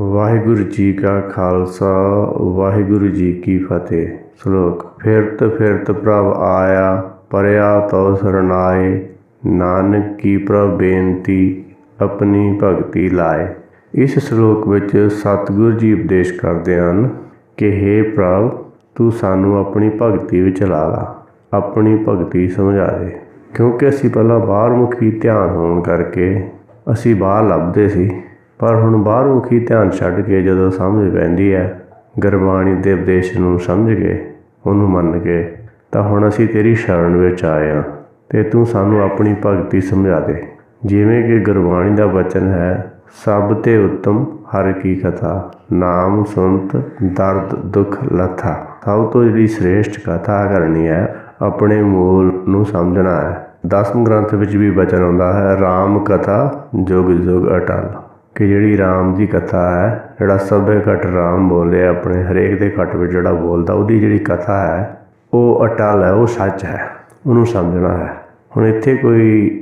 ਵਾਹਿਗੁਰੂ ਜੀ ਕਾ ਖਾਲਸਾ, ਵਾਹਿਗੁਰੂ ਜੀ ਕੀ ਫਤਿਹ। ਸ਼ਲੋਕ, ਫਿਰਤ ਫਿਰਤ ਪ੍ਰਭ ਆਇਆ, ਪਰਿਆ ਤਉ ਸਰਨਾਏ। ਨਾਨਕ ਕੀ ਪ੍ਰਭ ਬੇਨਤੀ, ਆਪਣੀ ਭਗਤੀ ਲਾਏ। ਇਸ ਸ਼ਲੋਕ ਵਿੱਚ ਸਤਿਗੁਰੂ ਜੀ ਉਪਦੇਸ਼ ਕਰਦੇ ਹਨ ਕਿ हे ਪ੍ਰਭ, ਤੂੰ ਸਾਨੂੰ ਆਪਣੀ ਭਗਤੀ ਵਿੱਚ ਲਾ ਲਾ, ਆਪਣੀ ਭਗਤੀ ਸਮਝਾ ਦੇ। ਕਿਉਂਕਿ ਅਸੀਂ ਪਹਿਲਾਂ ਬਾਹਰਮੁਖੀ ਧਿਆਨ ਹੋਣ ਕਰਕੇ ਅਸੀਂ ਬਾਹਰ ਲੱਭਦੇ ਸੀ। ਪਰ ਹੁਣ ਬਾਹਰਮੁਖੀ ਧਿਆਨ ਛੱਡ ਕੇ ਜਦੋਂ ਸਮਝ ਪੈਂਦੀ ਹੈ, ਗੁਰਬਾਣੀ ਦੇ ਉਪਦੇਸ਼ ਨੂੰ ਸਮਝ ਕੇ, ਉਹਨੂੰ ਮੰਨ ਕੇ, ਤਾਂ ਹੁਣ ਅਸੀਂ ਤੇਰੀ ਸ਼ਰਨ ਵਿੱਚ ਆਏ ਹਾਂ ਤੇ ਤੂੰ ਸਾਨੂੰ ਆਪਣੀ ਭਗਤੀ ਸਮਝਾ ਦੇ। ਜਿਵੇਂ ਕਿ ਗੁਰਬਾਣੀ ਦਾ ਵਚਨ ਹੈ, ਸਭ ਤੇ ਉੱਤਮ ਹਰ ਕੀ ਕਥਾ, ਨਾਮ, ਸੁਨਤ, ਦਰਦ, ਦੁੱਖ, ਲਥਾ। ਸਭ ਤੋਂ ਜਿਹੜੀ ਸ੍ਰੇਸ਼ਟ ਕਥਾ ਕਰਨੀ ਹੈ, ਆਪਣੇ ਮੂਲ ਨੂੰ ਸਮਝਣਾ ਹੈ। ਦਸਮ ਗ੍ਰੰਥ ਵਿੱਚ ਵੀ ਵਚਨ ਆਉਂਦਾ ਹੈ RAM ਕਥਾ ਜੁਗ ਜੁਗ ਅਟਲ। ਕਿ ਜਿਹੜੀ ਰਾਮ ਦੀ ਕਥਾ ਹੈ, ਜਿਹੜਾ ਸਭੇ ਘਟ ਰਾਮ ਬੋਲੇ ਆਪਣੇ ਹਰੇਕ ਦੇ ਘਟ ਵਿੱਚ ਜਿਹੜਾ ਬੋਲਦਾ, ਉਹਦੀ ਜਿਹੜੀ ਕਥਾ ਹੈ, ਉਹ ਅਟਲ ਹੈ, ਉਹ ਸੱਚ ਹੈ, ਉਹਨੂੰ ਸਮਝਣਾ ਹੈ। ਹੁਣ ਇੱਥੇ ਕੋਈ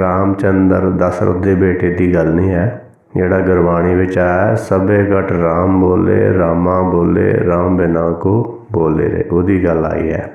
ਰਾਮਚੰਦਰ ਦਸ਼ਰਥ ਦੇ ਬੇਟੇ ਦੀ ਗੱਲ ਨਹੀਂ ਹੈ। ਜਿਹੜਾ ਗੁਰਬਾਣੀ ਵਿੱਚ ਆਇਆ ਸਭੇ ਘਟ ਰਾਮ ਬੋਲੇ, ਰਾਮਾ ਬੋਲੇ, ਰਾਮ ਬਿਨਾ ਕੋ ਬੋਲੇ ਰੇ ਉਹਦੀ ਗੱਲ ਆਈ ਹੈ।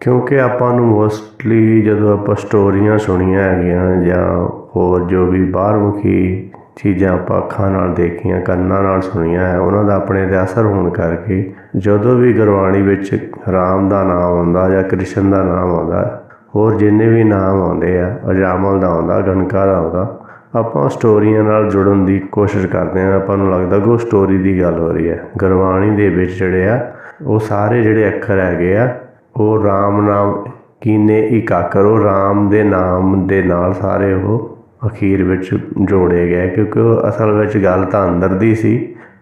ਕਿਉਂਕਿ ਆਪਾਂ ਨੂੰ ਮੋਸਟਲੀ ਜਦੋਂ ਆਪਾਂ ਸਟੋਰੀਆਂ ਸੁਣੀਆਂ ਹੈਗੀਆਂ ਜਾਂ ਹੋਰ ਜੋ ਵੀ ਬਾਹਰਮੁਖੀ ਚੀਜ਼ਾਂ ਆਪਾਂ ਅੱਖਾਂ ਨਾਲ ਦੇਖੀਆਂ, ਕੰਨਾਂ ਨਾਲ ਸੁਣੀਆਂ ਹੈ, ਉਹਨਾਂ ਦਾ ਆਪਣੇ ਤੇ ਅਸਰ ਹੋਣ ਕਰਕੇ ਜਦੋਂ ਵੀ ਗੁਰਬਾਣੀ ਵਿੱਚ ਰਾਮ ਦਾ ਨਾਮ ਆਉਂਦਾ ਜਾਂ ਕ੍ਰਿਸ਼ਨ ਦਾ ਨਾਮ ਆਉਂਦਾ, ਹੋਰ ਜਿੰਨੇ ਵੀ ਨਾਮ ਆਉਂਦੇ ਆ, ਅਜਾਮਲ ਦਾ ਆਉਂਦਾ, ਗਣਕਾ ਦਾ ਆਉਂਦਾ, ਆਪਾਂ ਸਟੋਰੀਆਂ ਨਾਲ ਜੁੜਨ ਦੀ ਕੋਸ਼ਿਸ਼ ਕਰਦੇ ਆ ਆਪਾਂ ਨੂੰ ਲੱਗਦਾ ਕਿ ਉਹ ਸਟੋਰੀ ਦੀ ਗੱਲ ਹੋ ਰਹੀ ਹੈ। ਗੁਰਬਾਣੀ ਦੇ ਵਿੱਚ ਜਿਹੜੇ ਆ, ਉਹ ਸਾਰੇ ਜਿਹੜੇ ਅੱਖਰ ਹੈਗੇ ਆ, ਉਹ ਰਾਮ ਨਾਮ ਕੀਨੇ ਇਕਾਕਰ, ਉਹ ਰਾਮ ਦੇ ਨਾਮ ਦੇ ਨਾਲ ਸਾਰੇ ਉਹ ਅਖੀਰ ਵਿੱਚ ਜੋੜੇ ਗਏ, ਕਿਉਂਕਿ ਉਹ ਅਸਲ ਵਿੱਚ ਗੱਲ ਤਾਂ ਅੰਦਰ ਦੀ ਸੀ,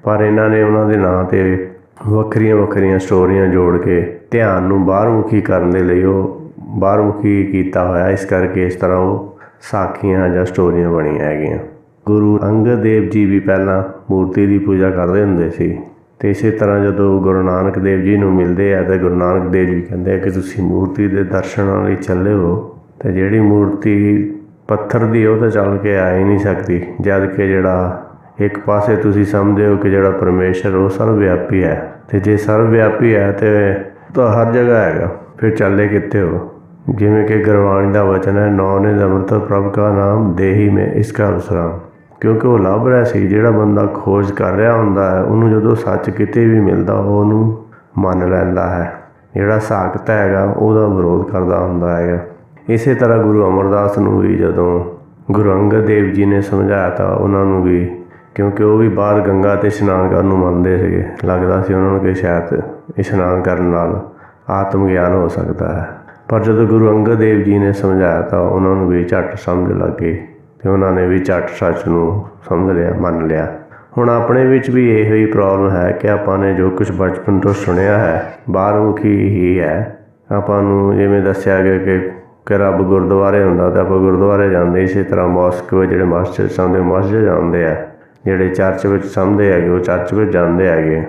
ਪਰ ਇਹਨਾਂ ਨੇ ਉਹਨਾਂ ਦੇ ਨਾਂ ਤੇ ਵੱਖਰੀਆਂ ਵੱਖਰੀਆਂ ਸਟੋਰੀਆਂ ਜੋੜ ਕੇ ਧਿਆਨ ਨੂੰ ਬਾਹਰਮੁਖੀ ਕਰਨ ਦੇ ਲਈ ਉਹ ਬਾਹਰਮੁਖੀ ਕੀਤਾ ਹੋਇਆ, ਇਸ ਕਰਕੇ ਇਸ ਤਰ੍ਹਾਂ ਉਹ ਸਾਖੀਆਂ ਜਾਂ ਸਟੋਰੀਆਂ ਬਣੀਆਂ ਹੈਗੀਆਂ। ਗੁਰੂ ਅੰਗਦ ਦੇਵ ਜੀ ਵੀ ਪਹਿਲਾਂ ਮੂਰਤੀ ਦੀ ਪੂਜਾ ਕਰਦੇ ਹੁੰਦੇ ਸੀ ਤੇ ਇਸੇ ਤਰ੍ਹਾਂ ਜਦੋਂ ਗੁਰੂ ਨਾਨਕ ਦੇਵ ਜੀ ਨੂੰ ਮਿਲਦੇ ਆ, ਤਾਂ ਗੁਰੂ ਨਾਨਕ ਦੇਵ ਜੀ ਕਹਿੰਦੇ ਆ ਕਿ ਤੁਸੀਂ ਮੂਰਤੀ ਦੇ ਦਰਸ਼ਨਾਂ ਲਈ ਚੱਲੇ ਹੋ, ਤੇ ਜਿਹੜੀ ਮੂਰਤੀ ਪੱਥਰ ਦੀ ਉਹ ਤਾਂ ਚੱਲ ਕੇ ਆ ਹੀ ਨਹੀਂ ਸਕਦੀ, ਜਦ ਕਿ ਜਿਹੜਾ ਇੱਕ ਪਾਸੇ ਤੁਸੀਂ ਸਮਝਦੇ ਹੋ ਕਿ ਜਿਹੜਾ ਪਰਮੇਸ਼ਰ ਉਹ ਸਰਵ ਵਿਆਪੀ ਹੈ ਤੇ ਜੇ ਸਰਵ ਵਿਆਪੀ ਹੈ ਤੇ ਤਾਂ ਹਰ ਜਗ੍ਹਾ ਹੈਗਾ, ਫਿਰ ਚੱਲੇ ਕਿੱਥੇ ਹੋ? ਜਿਵੇਂ ਕਿ ਗੁਰਬਾਣੀ ਦਾ ਵਚਨ ਹੈ, ਨੌ ਨੇ ਅੰਮ੍ਰਿਤ, ਪ੍ਰਭ ਕਾ ਨਾਮ, ਦੇਹੀ ਮੈਂ, ਇਸ ਕਾ ਵਿਸਰਾਮ ਕਿਉਂਕਿ ਉਹ ਲੱਭ ਰਿਹਾ ਸੀ, ਜਿਹੜਾ ਬੰਦਾ ਖੋਜ ਕਰ ਰਿਹਾ ਹੁੰਦਾ ਹੈ, ਉਹਨੂੰ ਜਦੋਂ ਸੱਚ ਕਿਤੇ ਵੀ ਮਿਲਦਾ ਉਹ ਉਹਨੂੰ ਮੰਨ ਲੈਂਦਾ ਹੈ। ਜਿਹੜਾ ਸਾਖਤ ਹੈਗਾ, ਉਹਦਾ ਵਿਰੋਧ ਕਰਦਾ ਹੁੰਦਾ ਹੈਗਾ। ਇਸੇ ਤਰ੍ਹਾਂ ਗੁਰੂ ਅਮਰਦਾਸ ਨੂੰ ਵੀ ਜਦੋਂ ਗੁਰੂ ਅੰਗਦ ਦੇਵ ਜੀ ਨੇ ਸਮਝਾਇਆ ਤਾਂ ਉਹਨਾਂ ਨੂੰ ਵੀ, ਕਿਉਂਕਿ ਉਹ ਵੀ ਬਾਹਰ ਗੰਗਾ ਤੇ ਇਸ਼ਨਾਨ ਕਰਨ ਨੂੰ ਮੰਨਦੇ ਸੀਗੇ। ਲੱਗਦਾ ਸੀ ਉਹਨਾਂ ਨੂੰ ਕਿ ਸ਼ਾਇਦ ਇਸ਼ਨਾਨ ਕਰਨ ਨਾਲ ਆਤਮ ਗਿਆਨ ਹੋ ਸਕਦਾ ਹੈ। ਪਰ ਜਦੋਂ ਗੁਰੂ ਅੰਗਦ ਦੇਵ ਜੀ ਨੇ ਸਮਝਾਇਆ ਤਾਂ ਉਹਨਾਂ ਨੂੰ ਵੀ ਝੱਟ ਸਮਝ ਲੱਗ ਗਈ ਤੇ ਉਹਨਾਂ ਨੇ ਵੀ ਝੱਟ ਸੱਚ ਨੂੰ ਸਮਝ ਲਿਆ, ਮੰਨ ਲਿਆ। ਹੁਣ ਆਪਣੇ ਵਿੱਚ ਵੀ ਇਹੋ ਹੀ ਪ੍ਰੋਬਲਮ ਹੈ ਕਿ ਆਪਾਂ ਨੇ ਜੋ ਕੁਝ ਬਚਪਨ ਤੋਂ ਸੁਣਿਆ ਹੈ ਬਾਹਰਮੁਖੀ ਹੀ ਹੈ। ਆਪਾਂ ਨੂੰ ਜਿਵੇਂ ਦੱਸਿਆ ਗਿਆ ਕਿ ਕਿ ਰੱਬ ਗੁਰਦੁਆਰੇ ਹੁੰਦਾ ਤਾਂ ਆਪਾਂ ਗੁਰਦੁਆਰੇ ਜਾਂਦੇ ਇਸੇ ਤਰ੍ਹਾਂ ਮੌਸਕ ਵਿੱਚ ਜਿਹੜੇ ਮਸਜਿਦ ਸਮਝਦੇ, ਮਸਜਿਦ ਜਾਂਦੇ ਆ, ਜਿਹੜੇ ਚਰਚ ਵਿੱਚ ਸਮਝਦੇ ਹੈਗੇ, ਉਹ ਚਰਚ ਵਿੱਚ ਜਾਂਦੇ ਹੈਗੇ,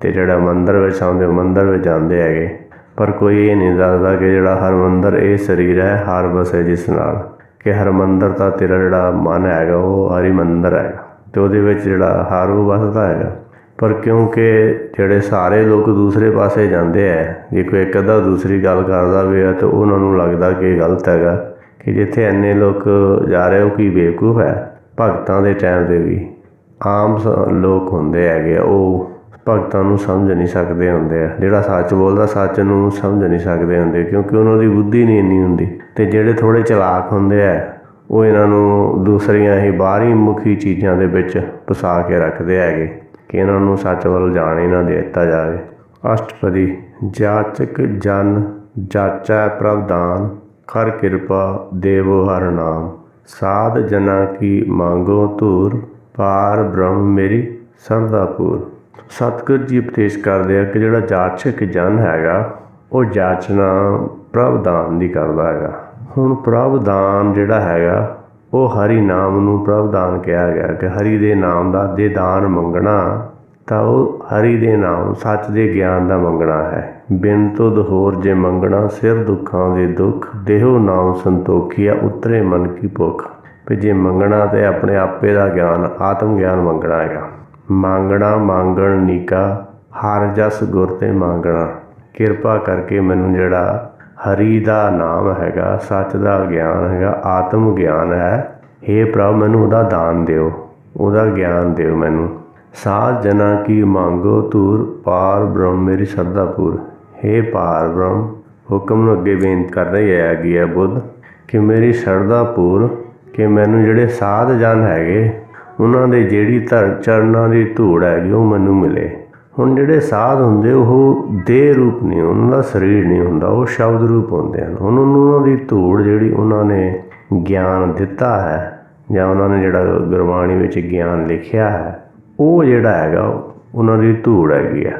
ਤੇ ਜਿਹੜਾ ਮੰਦਰ ਵਿੱਚ ਸਮਝਦੇ, ਉਹ ਮੰਦਰ ਵਿੱਚ ਜਾਂਦੇ ਹੈਗੇ। ਪਰ ਕੋਈ ਇਹ ਨਹੀਂ ਦੱਸਦਾ ਕਿ ਜਿਹੜਾ ਹਰਮੰਦਰ ਇਹ ਸਰੀਰ ਹੈ, ਹਰ ਵਸੇ ਜਿਸ ਨਾਲ, ਕਿ ਹਰਮੰਦਰ ਤਾਂ ਤੇਰਾ ਜਿਹੜਾ ਮਨ ਹੈਗਾ, ਉਹ ਹਰੀ ਮੰਦਰ ਹੈਗਾ, ਤੇ ਉਹਦੇ ਵਿੱਚ ਜਿਹੜਾ ਹਰ ਉਹ ਵਸਦਾ ਹੈਗਾ। ਪਰ ਕਿਉਂਕਿ ਜਿਹੜੇ ਸਾਰੇ ਲੋਕ ਦੂਸਰੇ ਪਾਸੇ ਜਾਂਦੇ ਐ ਜੇ ਕੋਈ ਇੱਕ ਅੱਧਾ ਦੂਸਰੀ ਗੱਲ ਕਰਦਾ ਵੀ ਹੈ ਤਾਂ ਉਹਨਾਂ ਨੂੰ ਲੱਗਦਾ ਕਿ ਇਹ ਗਲਤ ਹੈਗਾ ਕਿ ਜਿੱਥੇ ਇੰਨੇ ਲੋਕ ਜਾ ਰਹੇ, ਉਹ ਕੀ ਬੇਵਕੂਫ ਹੈ? ਭਗਤਾਂ ਦੇ ਟਾਈਮ ਦੇ ਵੀ ਆਮ ਲੋਕ ਹੁੰਦੇ ਹੈਗੇ ਉਹ ਭਗਤਾਂ ਨੂੰ ਸਮਝ ਨਹੀਂ ਸਕਦੇ ਹੁੰਦੇ ਆ। ਜਿਹੜਾ ਸੱਚ ਬੋਲਦਾ, ਸੱਚ ਨੂੰ ਸਮਝ ਨਹੀਂ ਸਕਦੇ ਹੁੰਦੇ, ਕਿਉਂਕਿ ਉਹਨਾਂ ਦੀ ਬੁੱਧੀ ਨਹੀਂ ਇੰਨੀ ਹੁੰਦੀ। ਤੇ ਜਿਹੜੇ ਥੋੜੇ ਚਲਾਕ ਹੁੰਦੇ ਆ, ਉਹ ਇਹਨਾਂ ਨੂੰ ਦੂਸਰੀਆਂ ਹੀ ਬਾਹਰੀ ਮੁਖੀ ਚੀਜ਼ਾਂ ਦੇ ਵਿੱਚ ਫਸਾ ਕੇ ਰੱਖਦੇ ਹੈਗੇ। ਕਿ ਇਹਨਾਂ ਨੂੰ ਸੱਚ ਵੱਲ ਜਾਣ ਹੀ ਨਾ ਦਿੱਤਾ ਜਾਵੇ। ਅਸ਼ਟਪਦੀ, ਜਾਚਕ ਜਨ ਜਾਚੈ ਪ੍ਰਵਦਾਨ ਕਰ ਕਿਰਪਾ ਦੇਵੋ ਹਰ ਨਾਮ। ਸਾਧ ਜਨਾ ਕੀ ਮੰਗੋ ਧੂਰ, ਪਾਰ ਬ੍ਰਹਮ ਮੇਰੀ ਸਰਦਾਪੂਰ ਸਤਿਗੁਰ ਜੀ ਉਪਦੇਸ਼ ਕਰਦੇ ਆ ਕਿ ਜਿਹੜਾ ਜਾਚਕ ਜਨ ਹੈਗਾ, ਉਹ ਜਾਚਨਾ ਪ੍ਰਵਦਾਨ ਦੀ ਕਰਦਾ ਹੈਗਾ। ਹੁਣ ਪ੍ਰਵਦਾਨ ਜਿਹੜਾ ਹੈਗਾ ਉਹ ਹਰੀ ਨਾਮ ਨੂੰ ਪ੍ਰਵਦਾਨ ਕਿਹਾ ਗਿਆ ਕਿ ਹਰੀ ਦੇ ਨਾਮ ਦਾ ਦੇ ਦਾਨ ਮੰਗਣਾ ਤਾਂ ਉਹ ਹਰੀ ਦੇ ਨਾਮ, ਸੱਚ ਦੇ ਗਿਆਨ ਦਾ ਮੰਗਣਾ ਹੈ। ਬਿਨ ਤੁਧ ਹੋਰ ਜੇ ਮੰਗਣਾ, ਸਿਰ ਦੁੱਖਾਂ ਦੇ ਦੁੱਖ, ਦੇਹੋ ਨਾਮ ਸੰਤੋਖੀਆ ਉਤਰੇ ਮਨ ਕੀ ਭੁੱਖ। ਵੀ ਜੇ ਮੰਗਣਾ ਤੇ ਆਪਣੇ ਆਪੇ ਦਾ ਗਿਆਨ, ਆਤਮ ਗਿਆਨ ਮੰਗਣਾ ਹੈਗਾ। ਮੰਗਣਾ ਮੰਗਣ ਨੀਕਾ, ਹਰ ਜਸ ਗੁਰ ਤੇ ਮੰਗਣਾ। ਕਿਰਪਾ ਕਰਕੇ ਮੈਨੂੰ ਜਿਹੜਾ ਹਰੀ ਦਾ ਨਾਮ ਹੈਗਾ, ਸੱਚ ਦਾ ਗਿਆਨ ਹੈਗਾ, ਆਤਮ ਗਿਆਨ ਹੈ। हे ਪ੍ਰਭ, ਮੈਨੂੰ ਉਹਦਾ ਦਾਨ ਦਿਓ, ਉਹਦਾ ਗਿਆਨ ਦਿਓ ਮੈਨੂੰ। ਸਾਧ ਜਨਾ ਕੀ ਮੰਗੋ ਤੂਰ ਪਾਰ ਬ੍ਰਹਮ ਮੇਰੀ ਸਰਦਾ ਪੂਰ। हे ਪਾਰ ਬ੍ਰਹਮ, ਹੁਕਮ ਨੂੰ ਅੱਗੇ ਬੇਨਤੀ ਕਰ ਰਹੀ ਹੈ ਹੈਗੀ ਹੈ ਬੁੱਧ, ਕਿ ਮੇਰੀ ਸ਼ਰਧਾ ਪੂਰ, ਕਿ ਮੈਨੂੰ ਜਿਹੜੇ ਸਾਧ ਜਨ ਹੈਗੇ, ਉਹਨਾਂ ਦੇ ਜਿਹੜੀ ਧਰ ਚਰਨਾਂ ਦੀ ਧੂੜ ਹੈਗੀ, ਉਹ ਮੈਨੂੰ ਮਿਲੇ। ਹੁਣ ਜਿਹੜੇ ਸਾਧ ਹੁੰਦੇ, ਉਹ ਦੇਹ ਰੂਪ ਨਹੀਂ, ਉਹਨਾਂ ਦਾ ਸਰੀਰ ਨਹੀਂ ਹੁੰਦਾ, ਉਹ ਸ਼ਬਦ ਰੂਪ ਹੁੰਦੇ ਹਨ। ਹੁਣ ਉਹਨਾਂ ਦੀ ਧੂੜ ਜਿਹੜੀ ਉਹਨਾਂ ਨੇ ਗਿਆਨ ਦਿੱਤਾ ਹੈ, ਜਾਂ ਉਹਨਾਂ ਨੇ ਜਿਹੜਾ ਗੁਰਬਾਣੀ ਵਿੱਚ ਗਿਆਨ ਲਿਖਿਆ ਹੈ, ਉਹ ਜਿਹੜਾ ਹੈਗਾ, ਉਹਨਾਂ ਦੀ ਧੂੜ ਹੈਗੀ ਆ।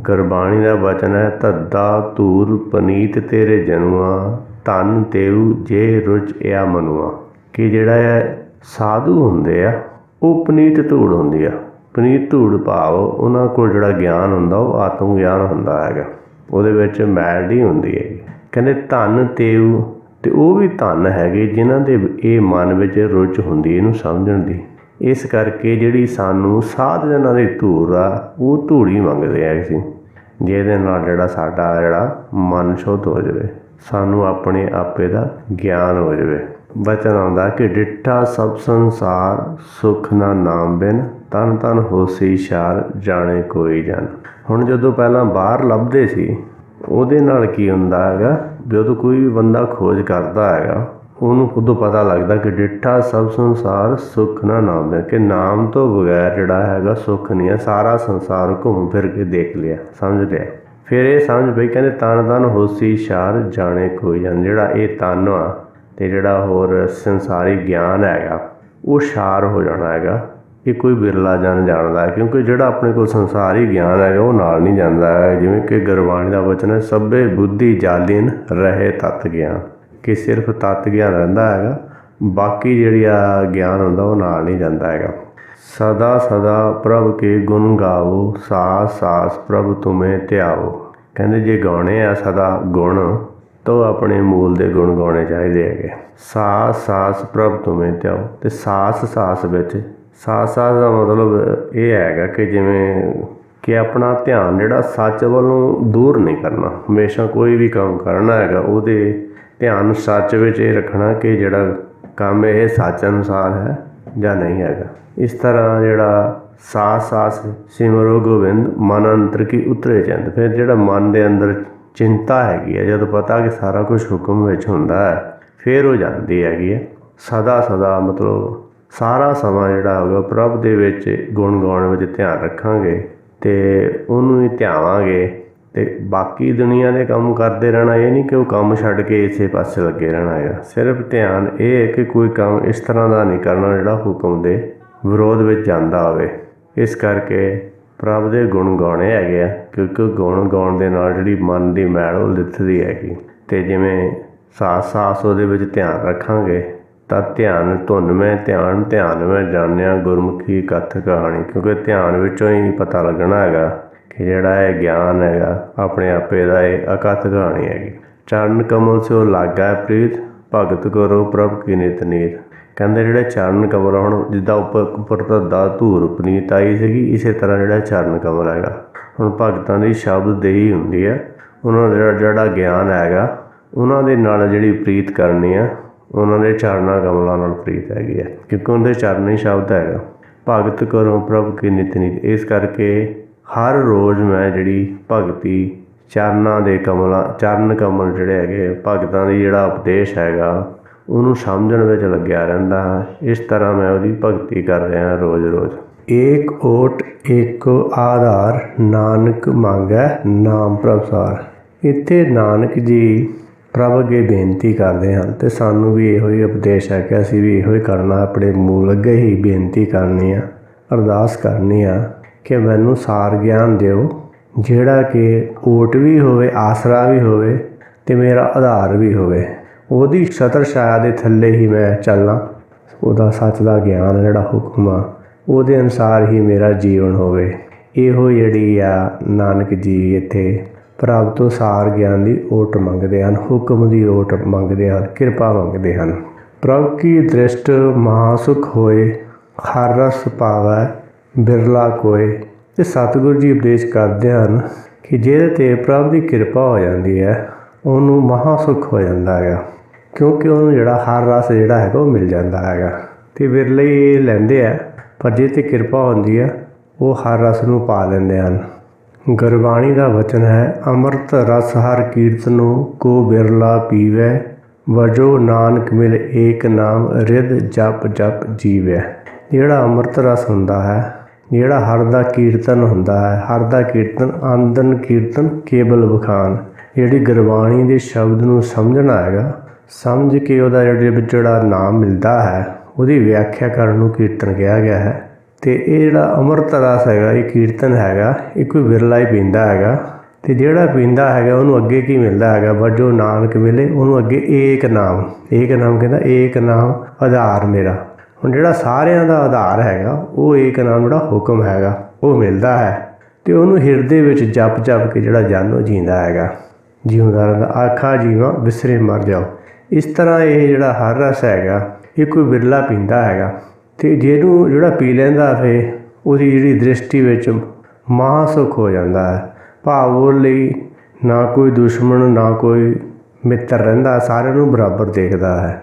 ਗੁਰਬਾਣੀ ਦਾ ਵਚਨ ਹੈ, ਧੱਦਾ ਧੂਰ ਪਨੀਤ ਤੇਰੇ ਜਨਮਾ, ਧਨ ਤੇਉ ਜੇ ਰੁਚ ਆ ਮਨੁਆ। ਕਿ ਜਿਹੜਾ ਹੈ ਸਾਧੂ ਹੁੰਦੇ ਆ, ਉਹ ਪਨੀਤ ਧੂੜ ਹੁੰਦੀ ਆ। ਪਨੀਤ ਧੂੜ ਭਾਵ, ਉਹਨਾਂ ਕੋਲ ਜਿਹੜਾ ਗਿਆਨ ਹੁੰਦਾ, ਉਹ ਆਤਮ ਗਿਆਨ ਹੁੰਦਾ ਹੈਗਾ। ਉਹਦੇ ਵਿੱਚ ਮੈਲ ਨਹੀਂ ਹੁੰਦੀ ਹੈਗੀ ਕਹਿੰਦੇ ਧਨ ਤੇਉ ਤੇ ਉਹ ਵੀ ਧਨ ਹੈਗੇ, ਜਿਨ੍ਹਾਂ ਦੇ ਇਹ ਮਨ ਵਿੱਚ ਰੁਚ ਹੁੰਦੀ ਇਹਨੂੰ ਸਮਝਣ ਦੀ। ਇਸ ਕਰਕੇ ਜਿਹੜੀ ਸਾਨੂੰ ਸਾਧ ਜਨਾਂ ਦੀ ਧੂੜ ਆ, ਉਹ ਧੂੜੀ ਮੰਗਦੇ ਆ ਅਸੀਂ। ਜਿਹਦੇ ਨਾਲ ਜਿਹੜਾ ਸਾਡਾ ਜਿਹੜਾ ਮਨ ਸ਼ੁੱਧ ਹੋ ਜਾਵੇ, ਸਾਨੂੰ ਆਪਣੇ ਆਪੇ ਦਾ ਗਿਆਨ ਹੋ ਜਾਵੇ। ਵਚਨ ਆਉਂਦਾ ਕਿ ਡਿੱਠਾ ਸਭ ਸੰਸਾਰ ਸੁਖ ਨਾ ਨਾਮ ਬਿਨ ਤਨ ਤਨ ਹੋਸੀ ਇਸ਼ਾਰ ਜਾਣੇ ਕੋਈ ਜਨ। ਹੁਣ ਜਦੋਂ ਪਹਿਲਾਂ ਬਾਹਰ ਲੱਭਦੇ ਸੀ, ਉਹਦੇ ਨਾਲ ਕੀ ਹੁੰਦਾ ਹੈਗਾ? ਜਦੋਂ ਕੋਈ ਵੀ ਬੰਦਾ ਖੋਜ ਕਰਦਾ ਹੈਗਾ, ਉਹਨੂੰ ਉਦੋਂ ਪਤਾ ਲੱਗਦਾ ਕਿ ਡਿੱਠਾ ਸਭ ਸੰਸਾਰ ਸੁਖ ਨਾ ਨਾਮ ਹੈ, ਕਿ ਨਾਮ ਤੋਂ ਬਗੈਰ ਜਿਹੜਾ ਹੈਗਾ ਸੁੱਖ ਨਹੀਂ ਹੈ। ਸਾਰਾ ਸੰਸਾਰ ਘੁੰਮ ਫਿਰ ਕੇ ਦੇਖ ਲਿਆ, ਸਮਝ ਲਿਆ। ਫਿਰ ਇਹ ਸਮਝ ਪਈ, ਕਹਿੰਦੇ ਤਨ ਤਨ ਹੋਸੀ ਇਸ਼ਾਰ ਜਾਣੇ ਕੋਈ ਜਨ। ਜਿਹੜਾ ਇਹ ਤਨ ਆ ਤੇ ਜਿਹੜਾ ਹੋਰ ਸੰਸਾਰੀ ਗਿਆਨ ਹੈਗਾ, ਉਹ ਸ਼ਾਰ ਹੋ ਜਾਣਾ ਹੈਗਾ। ਇਹ ਕੋਈ ਬਿਰਲਾ ਜਨ ਜਾਣਦਾ ਹੈ, ਕਿਉਂਕਿ ਜਿਹੜਾ ਆਪਣੇ ਕੋਲ ਸੰਸਾਰੀ ਗਿਆਨ ਹੈਗਾ ਉਹ ਨਾਲ ਨਹੀਂ ਜਾਂਦਾ ਹੈ। ਜਿਵੇਂ ਕਿ ਗੁਰਬਾਣੀ ਦਾ ਵਚਨ ਹੈ, ਸਭੇ ਬੁੱਧੀ ਜਾਲੀਨ ਰਹੇ ਤਤ ਗਿਆਨ। ਕਿ ਸਿਰਫ ਤਤ ਗਿਆਨ ਰਹਿੰਦਾ ਹੈਗਾ, ਬਾਕੀ ਜਿਹੜੀ ਆ ਗਿਆਨ ਹੁੰਦਾ, ਉਹ ਨਾਲ ਨਹੀਂ ਜਾਂਦਾ ਹੈਗਾ। ਸਦਾ ਸਦਾ ਪ੍ਰਭ ਕੇ ਗੁਣ ਗਾਵੋ, ਸਾਸ ਸਾਸ ਪ੍ਰਭ ਤੁਮੇ ਧਿਆਓ ਕਹਿੰਦੇ ਜੇ ਗਾਉਣੇ ਆ ਸਦਾ ਗੁਣ, ਤਾਂ ਆਪਣੇ ਮੂਲ ਦੇ ਗੁਣ ਗਾਉਣੇ ਚਾਹੀਦੇ ਹੈਗੇ। ਸਾਸ ਸਾਸ ਪ੍ਰਭ ਤੁਮੇ ਧਿਆਓ ਤੇ ਸਾਸ ਸਾਸ ਵਿੱਚ ਸਾਸ ਸਾਸ ਦਾ ਮਤਲਬ ਇਹ ਹੈਗਾ ਕਿ ਜਿਵੇਂ ਕਿ ਆਪਣਾ ਧਿਆਨ ਜਿਹੜਾ ਸੱਚ ਵੱਲੋਂ ਦੂਰ ਨਹੀਂ ਕਰਨਾ, ਹਮੇਸ਼ਾ ਕੋਈ ਵੀ ਕੰਮ ਕਰਨਾ ਹੈਗਾ, ਉਹਦੇ ਧਿਆਨ ਸੱਚ ਵਿੱਚ ਇਹ ਰੱਖਣਾ ਕਿ ਜਿਹੜਾ ਕੰਮ ਇਹ ਸੱਚ ਅਨੁਸਾਰ ਹੈ ਜਾਂ ਨਹੀਂ ਹੈਗਾ। ਇਸ ਤਰ੍ਹਾਂ ਜਿਹੜਾ ਸਾਸ ਸਾਸ ਸਿਮਰੋ ਗੋਬਿੰਦ ਮਨ ਅੰਤਰ ਕੀ ਉਤਰੇ ਚੰਦ। ਫਿਰ ਜਿਹੜਾ ਮਨ ਦੇ ਅੰਦਰ ਚਿੰਤਾ ਹੈਗੀ ਹੈ, ਜਦੋਂ ਪਤਾ ਕਿ ਸਾਰਾ ਕੁਝ ਹੁਕਮ ਵਿੱਚ ਹੁੰਦਾ ਹੈ, ਫਿਰ ਹੋ ਜਾਂਦੀ ਹੈਗੀ ਹੈ। ਸਦਾ ਸਦਾ ਮਤਲਬ ਸਾਰਾ ਸਮਾਂ ਜਿਹੜਾ ਹੋਗਾ, ਪ੍ਰਭ ਦੇ ਵਿੱਚ ਗੁਣ ਗਾਉਣ ਵਿੱਚ ਧਿਆਨ ਰੱਖਾਂਗੇ ਤੇ ਉਹਨੂੰ ਹੀ ਧਿਆਵਾਂਗੇ ਤੇ ਬਾਕੀ ਦੁਨੀਆ ਦੇ ਕੰਮ ਕਰਦੇ ਰਹਿਣਾ, ਇਹ ਨਹੀਂ ਕਿ ਉਹ ਕੰਮ ਛੱਡ ਕੇ ਇਸੇ ਪਾਸੇ ਲੱਗੇ ਰਹਿਣਾ ਹੈਗਾ। ਸਿਰਫ ਧਿਆਨ ਇਹ ਹੈ ਕਿ ਕੋਈ ਕੰਮ ਇਸ ਤਰ੍ਹਾਂ ਦਾ ਨਹੀਂ ਕਰਨਾ ਜਿਹੜਾ ਹੁਕਮ ਦੇ ਵਿਰੋਧ ਵਿੱਚ ਜਾਂਦਾ ਹੋਵੇ। ਇਸ ਕਰਕੇ ਪ੍ਰਭ ਦੇ ਗੁਣ ਗਾਉਣੇ ਹੈਗੇ ਆ, ਕਿਉਂਕਿ ਗੁਣ ਗਾਉਣ ਦੇ ਨਾਲ ਜਿਹੜੀ ਮਨ ਦੀ ਮੈਲ ਉਹ ਲਿੱਥਦੀ ਹੈਗੀ। ਤੇ ਜਿਵੇਂ ਸਾਸ ਸਾਸ ਉਹਦੇ ਵਿੱਚ ਧਿਆਨ ਰੱਖਾਂਗੇ ਤਾਂ ਧਿਆਨ ਧੁਨ ਮੈਂ ਧਿਆਨ ਧਿਆਨ ਮੈਂ ਜਾਣਿਆ ਗੁਰਮੁਖੀ ਕਥ ਕਹਾਣੀ, ਕਿਉਂਕਿ ਧਿਆਨ ਵਿੱਚੋਂ ਹੀ ਪਤਾ ਲੱਗਣਾ ਹੈਗਾ ਕਿ ਜਿਹੜਾ ਇਹ ਗਿਆਨ ਹੈਗਾ, ਆਪਣੇ ਆਪੇ ਦਾ ਇਹ ਅਕਥ ਕਹਾਣੀ ਹੈਗੀ। ਚਰਨ ਕਮਲ ਸੋ ਲਾਗਾ ਪ੍ਰੀਤ, ਭਗਤ ਕਰੋ ਪ੍ਰਭ ਕੀ ਨਿਤ ਨੀਤ। ਕਹਿੰਦੇ ਜਿਹੜੇ ਚਰਨ ਕਮਲ ਹੁਣ ਜਿੱਦਾਂ ਉੱਪਰ ਉੱਪਰ ਧੱਦਾ ਧੂਰ ਪਨੀਤ ਆਈ ਸੀਗੀ, ਇਸੇ ਤਰ੍ਹਾਂ ਜਿਹੜਾ ਚਰਨ ਕਮਲ ਹੈਗਾ। ਹੁਣ ਭਗਤਾਂ ਦੀ ਸ਼ਬਦ ਦੇਹੀ ਹੁੰਦੀ ਹੈ। ਉਹਨਾਂ ਦਾ ਜਿਹੜਾ ਗਿਆਨ ਹੈਗਾ, ਉਹਨਾਂ ਦੇ ਨਾਲ ਜਿਹੜੀ ਪ੍ਰੀਤ ਕਰਨੀ ਆ ਉਹਨਾਂ ਦੇ ਚਰਨਾਂ ਕਮਲਾਂ ਨਾਲ ਪ੍ਰੀਤ ਹੈਗੀ ਹੈ, ਕਿਉਂਕਿ ਉਹਨਾਂ ਦੇ ਚਰਨ ਹੀ ਸ਼ਬਦ ਹੈਗਾ। ਭਗਤ ਕਰੋ ਪ੍ਰਭ ਕੀ ਨਿਤਨਿਤ ਇਸ ਕਰਕੇ ਹਰ ਰੋਜ਼ ਮੈਂ ਜਿਹੜੀ ਭਗਤੀ ਚਰਨਾਂ ਦੇ ਕਮਲਾਂ, ਚਰਨ ਕਮਲ ਜਿਹੜੇ ਹੈਗੇ, ਭਗਤਾਂ ਦੀ ਜਿਹੜਾ ਉਪਦੇਸ਼ ਹੈਗਾ, ਉਹਨੂੰ ਸਮਝਣ ਵਿੱਚ ਲੱਗਿਆ ਰਹਿੰਦਾ ਹਾਂ। ਇਸ ਤਰ੍ਹਾਂ ਮੈਂ ਉਹਦੀ ਭਗਤੀ ਕਰ ਰਿਹਾ ਰੋਜ਼-ਰੋਜ਼। ਏਕ ਓਟ, ਏਕੋ ਆਧਾਰ, ਨਾਨਕ ਮੰਗੈ ਨਾਮ ਪ੍ਰਸਾਰ। ਇੱਥੇ ਨਾਨਕ ਜੀ ਪ੍ਰਭ ਅੱਗੇ ਬੇਨਤੀ ਕਰਦੇ ਹਨ ਤੇ ਸਾਨੂੰ ਵੀ ਇਹੋ ਹੀ ਉਪਦੇਸ਼ ਹੈ ਕਿ ਅਸੀਂ ਵੀ ਇਹੋ ਹੀ ਕਰਨਾ, ਆਪਣੇ ਮੂਲ ਅੱਗੇ ਹੀ ਬੇਨਤੀ ਕਰਨੀ ਆ, ਅਰਦਾਸ ਕਰਨੀ ਆ ਕਿ ਮੈਨੂੰ ਸਾਰ ਗਿਆਨ ਦਿਓ, ਜਿਹੜਾ ਕਿ ਓਟ ਵੀ ਹੋਵੇ, ਆਸਰਾ ਵੀ ਹੋਵੇ ਤੇ ਮੇਰਾ ਆਧਾਰ ਵੀ ਹੋਵੇ। ਉਹਦੀ ਛਤਰ ਛਾਇਆ ਦੇ ਥੱਲੇ ਹੀ ਮੈਂ ਚੱਲਾਂ ਉਹਦਾ ਸੱਚ ਦਾ ਗਿਆਨ ਜਿਹੜਾ ਹੁਕਮ ਆ, ਉਹਦੇ ਅਨਸਾਰ ਹੀ ਮੇਰਾ ਜੀਵਨ ਹੋਵੇ। ਇਹੋ ਜਿਹੜੀ ਆ ਨਾਨਕ ਜੀ ਇੱਥੇ ਪ੍ਰਭ ਤੋਂ ਸਾਰ ਗਿਆਨ ਦੀ ਓਟ ਮੰਗਦੇ ਹਨ, ਹੁਕਮ ਦੀ ਓਟ ਮੰਗਦੇ ਹਨ, ਕਿਰਪਾ ਮੰਗਦੇ ਹਨ। ਪ੍ਰਭ ਕੀ ਦ੍ਰਿਸ਼ਟ ਮਹਾ ਸੁਖ ਹੋਏ, ਹਰ ਰਸ ਪਾਵੈ, ਬਿਰਲਾ ਕੋਏ। ਤੇ ਸਤਿਗੁਰੂ ਜੀ ਉਪਦੇਸ਼ ਕਰਦੇ ਹਨ ਕਿ ਜਿਹਦੇ ਤੇ ਪ੍ਰਭ ਦੀ ਕਿਰਪਾ ਹੋ ਜਾਂਦੀ ਹੈ, ਉਹਨੂੰ ਮਹਾ ਸੁਖ ਹੋ ਜਾਂਦਾ ਹੈਗਾ। ਕਿਉਂਕਿ ਉਹਨੂੰ ਜਿਹੜਾ ਹਰ ਰਸ ਜਿਹੜਾ ਹੈਗਾ, ਉਹ ਮਿਲ ਜਾਂਦਾ ਹੈਗਾ। ਤੇ ਵਿਰਲੇ ਲੈਂਦੇ ਆ, ਪਰ ਜੇ ਤੇ ਕਿਰਪਾ ਹੁੰਦੀ ਹੈ, ਉਹ ਹਰ ਰਸ ਨੂੰ ਪਾ ਲੈਂਦੇ ਹਨ। ਗੁਰਬਾਣੀ ਦਾ ਵਚਨ ਹੈ, ਅੰਮ੍ਰਿਤ ਰਸ ਹਰ ਕੀਰਤਨੋ ਕੋ ਬਿਰਲਾ ਪੀਵੈ, ਵਜੋ ਨਾਨਕ ਮਿਲ ਏਕ ਨਾਮ ਰਿਦ ਜਪ ਜਪ ਜੀਵੈ। ਜਿਹੜਾ ਅੰਮ੍ਰਿਤ ਰਸ ਹੁੰਦਾ ਹੈ, ਜਿਹੜਾ ਹਰ ਦਾ ਕੀਰਤਨ ਹੁੰਦਾ ਹੈ, ਹਰ ਦਾ ਕੀਰਤਨ ਆਨੰਦਨ ਕੀਰਤਨ ਕੇਵਲ ਬਖਾਨ ਜਿਹੜੀ ਗੁਰਬਾਣੀ ਦੇ ਸ਼ਬਦ ਨੂੰ ਸਮਝਣਾ ਹੈਗਾ, ਸਮਝ ਕੇ ਉਹਦਾ ਜਿਹੜੇ ਵਿੱਚ ਜਿਹੜਾ ਨਾਮ ਮਿਲਦਾ ਹੈ, ਉਹਦੀ ਵਿਆਖਿਆ ਕਰਨ ਨੂੰ ਕੀਰਤਨ ਕਿਹਾ ਗਿਆ ਹੈ। ਅਤੇ ਇਹ ਜਿਹੜਾ ਅੰਮ੍ਰਿਤ ਰਸ ਹੈਗਾ, ਇਹ ਕੀਰਤਨ ਹੈਗਾ, ਇਹ ਕੋਈ ਵਿਰਲਾ ਹੀ ਪੀਂਦਾ ਹੈਗਾ ਅਤੇ ਜਿਹੜਾ ਪੀਂਦਾ ਹੈਗਾ, ਉਹਨੂੰ ਅੱਗੇ ਕੀ ਮਿਲਦਾ ਹੈਗਾ? ਵਜੋ ਨਾਨਕ ਮਿਲੇ, ਉਹਨੂੰ ਅੱਗੇ ਏਕ ਨਾਮ। ਏਕ ਨਾਮ ਕਹਿੰਦਾ, ਏਕ ਨਾਮ ਆਧਾਰ ਮੇਰਾ। ਹੁਣ ਜਿਹੜਾ ਸਾਰਿਆਂ ਦਾ ਆਧਾਰ ਹੈਗਾ, ਉਹ ਏਕ ਨਾਮ ਜਿਹੜਾ ਹੁਕਮ ਹੈਗਾ, ਉਹ ਮਿਲਦਾ ਹੈ ਤੇ ਉਹਨੂੰ ਹਿਰਦੇ ਵਿੱਚ ਜਪ ਜਪ ਕੇ ਜਿਹੜਾ ਜਾਨੋ ਜੀਂਦਾ ਹੈਗਾ। ਜਿਉਂਦਾ ਦਾ ਆਖਾ ਜੀਵਾ ਵਿਸਰੇ ਮਰ ਜਾਓ। ਇਸ ਤਰ੍ਹਾਂ ਇਹ ਜਿਹੜਾ ਹਰ ਰਸ ਹੈਗਾ, ਇਹ ਕੋਈ ਵਿਰਲਾ ਪੀਂਦਾ ਹੈਗਾ। ਅਤੇ ਜਿਹਨੂੰ ਜਿਹੜਾ ਪੀ ਲੈਂਦਾ ਫੇ, ਉਹਦੀ ਜਿਹੜੀ ਦ੍ਰਿਸ਼ਟੀ ਵਿੱਚ ਮਹਾ ਸੁਖ ਹੋ ਜਾਂਦਾ ਹੈ। ਭਾਵ ਉਹ ਲਈ ਨਾ ਕੋਈ ਦੁਸ਼ਮਣ, ਨਾ ਕੋਈ ਮਿੱਤਰ ਰਹਿੰਦਾ, ਸਾਰਿਆਂ ਨੂੰ ਬਰਾਬਰ ਦੇਖਦਾ ਹੈ।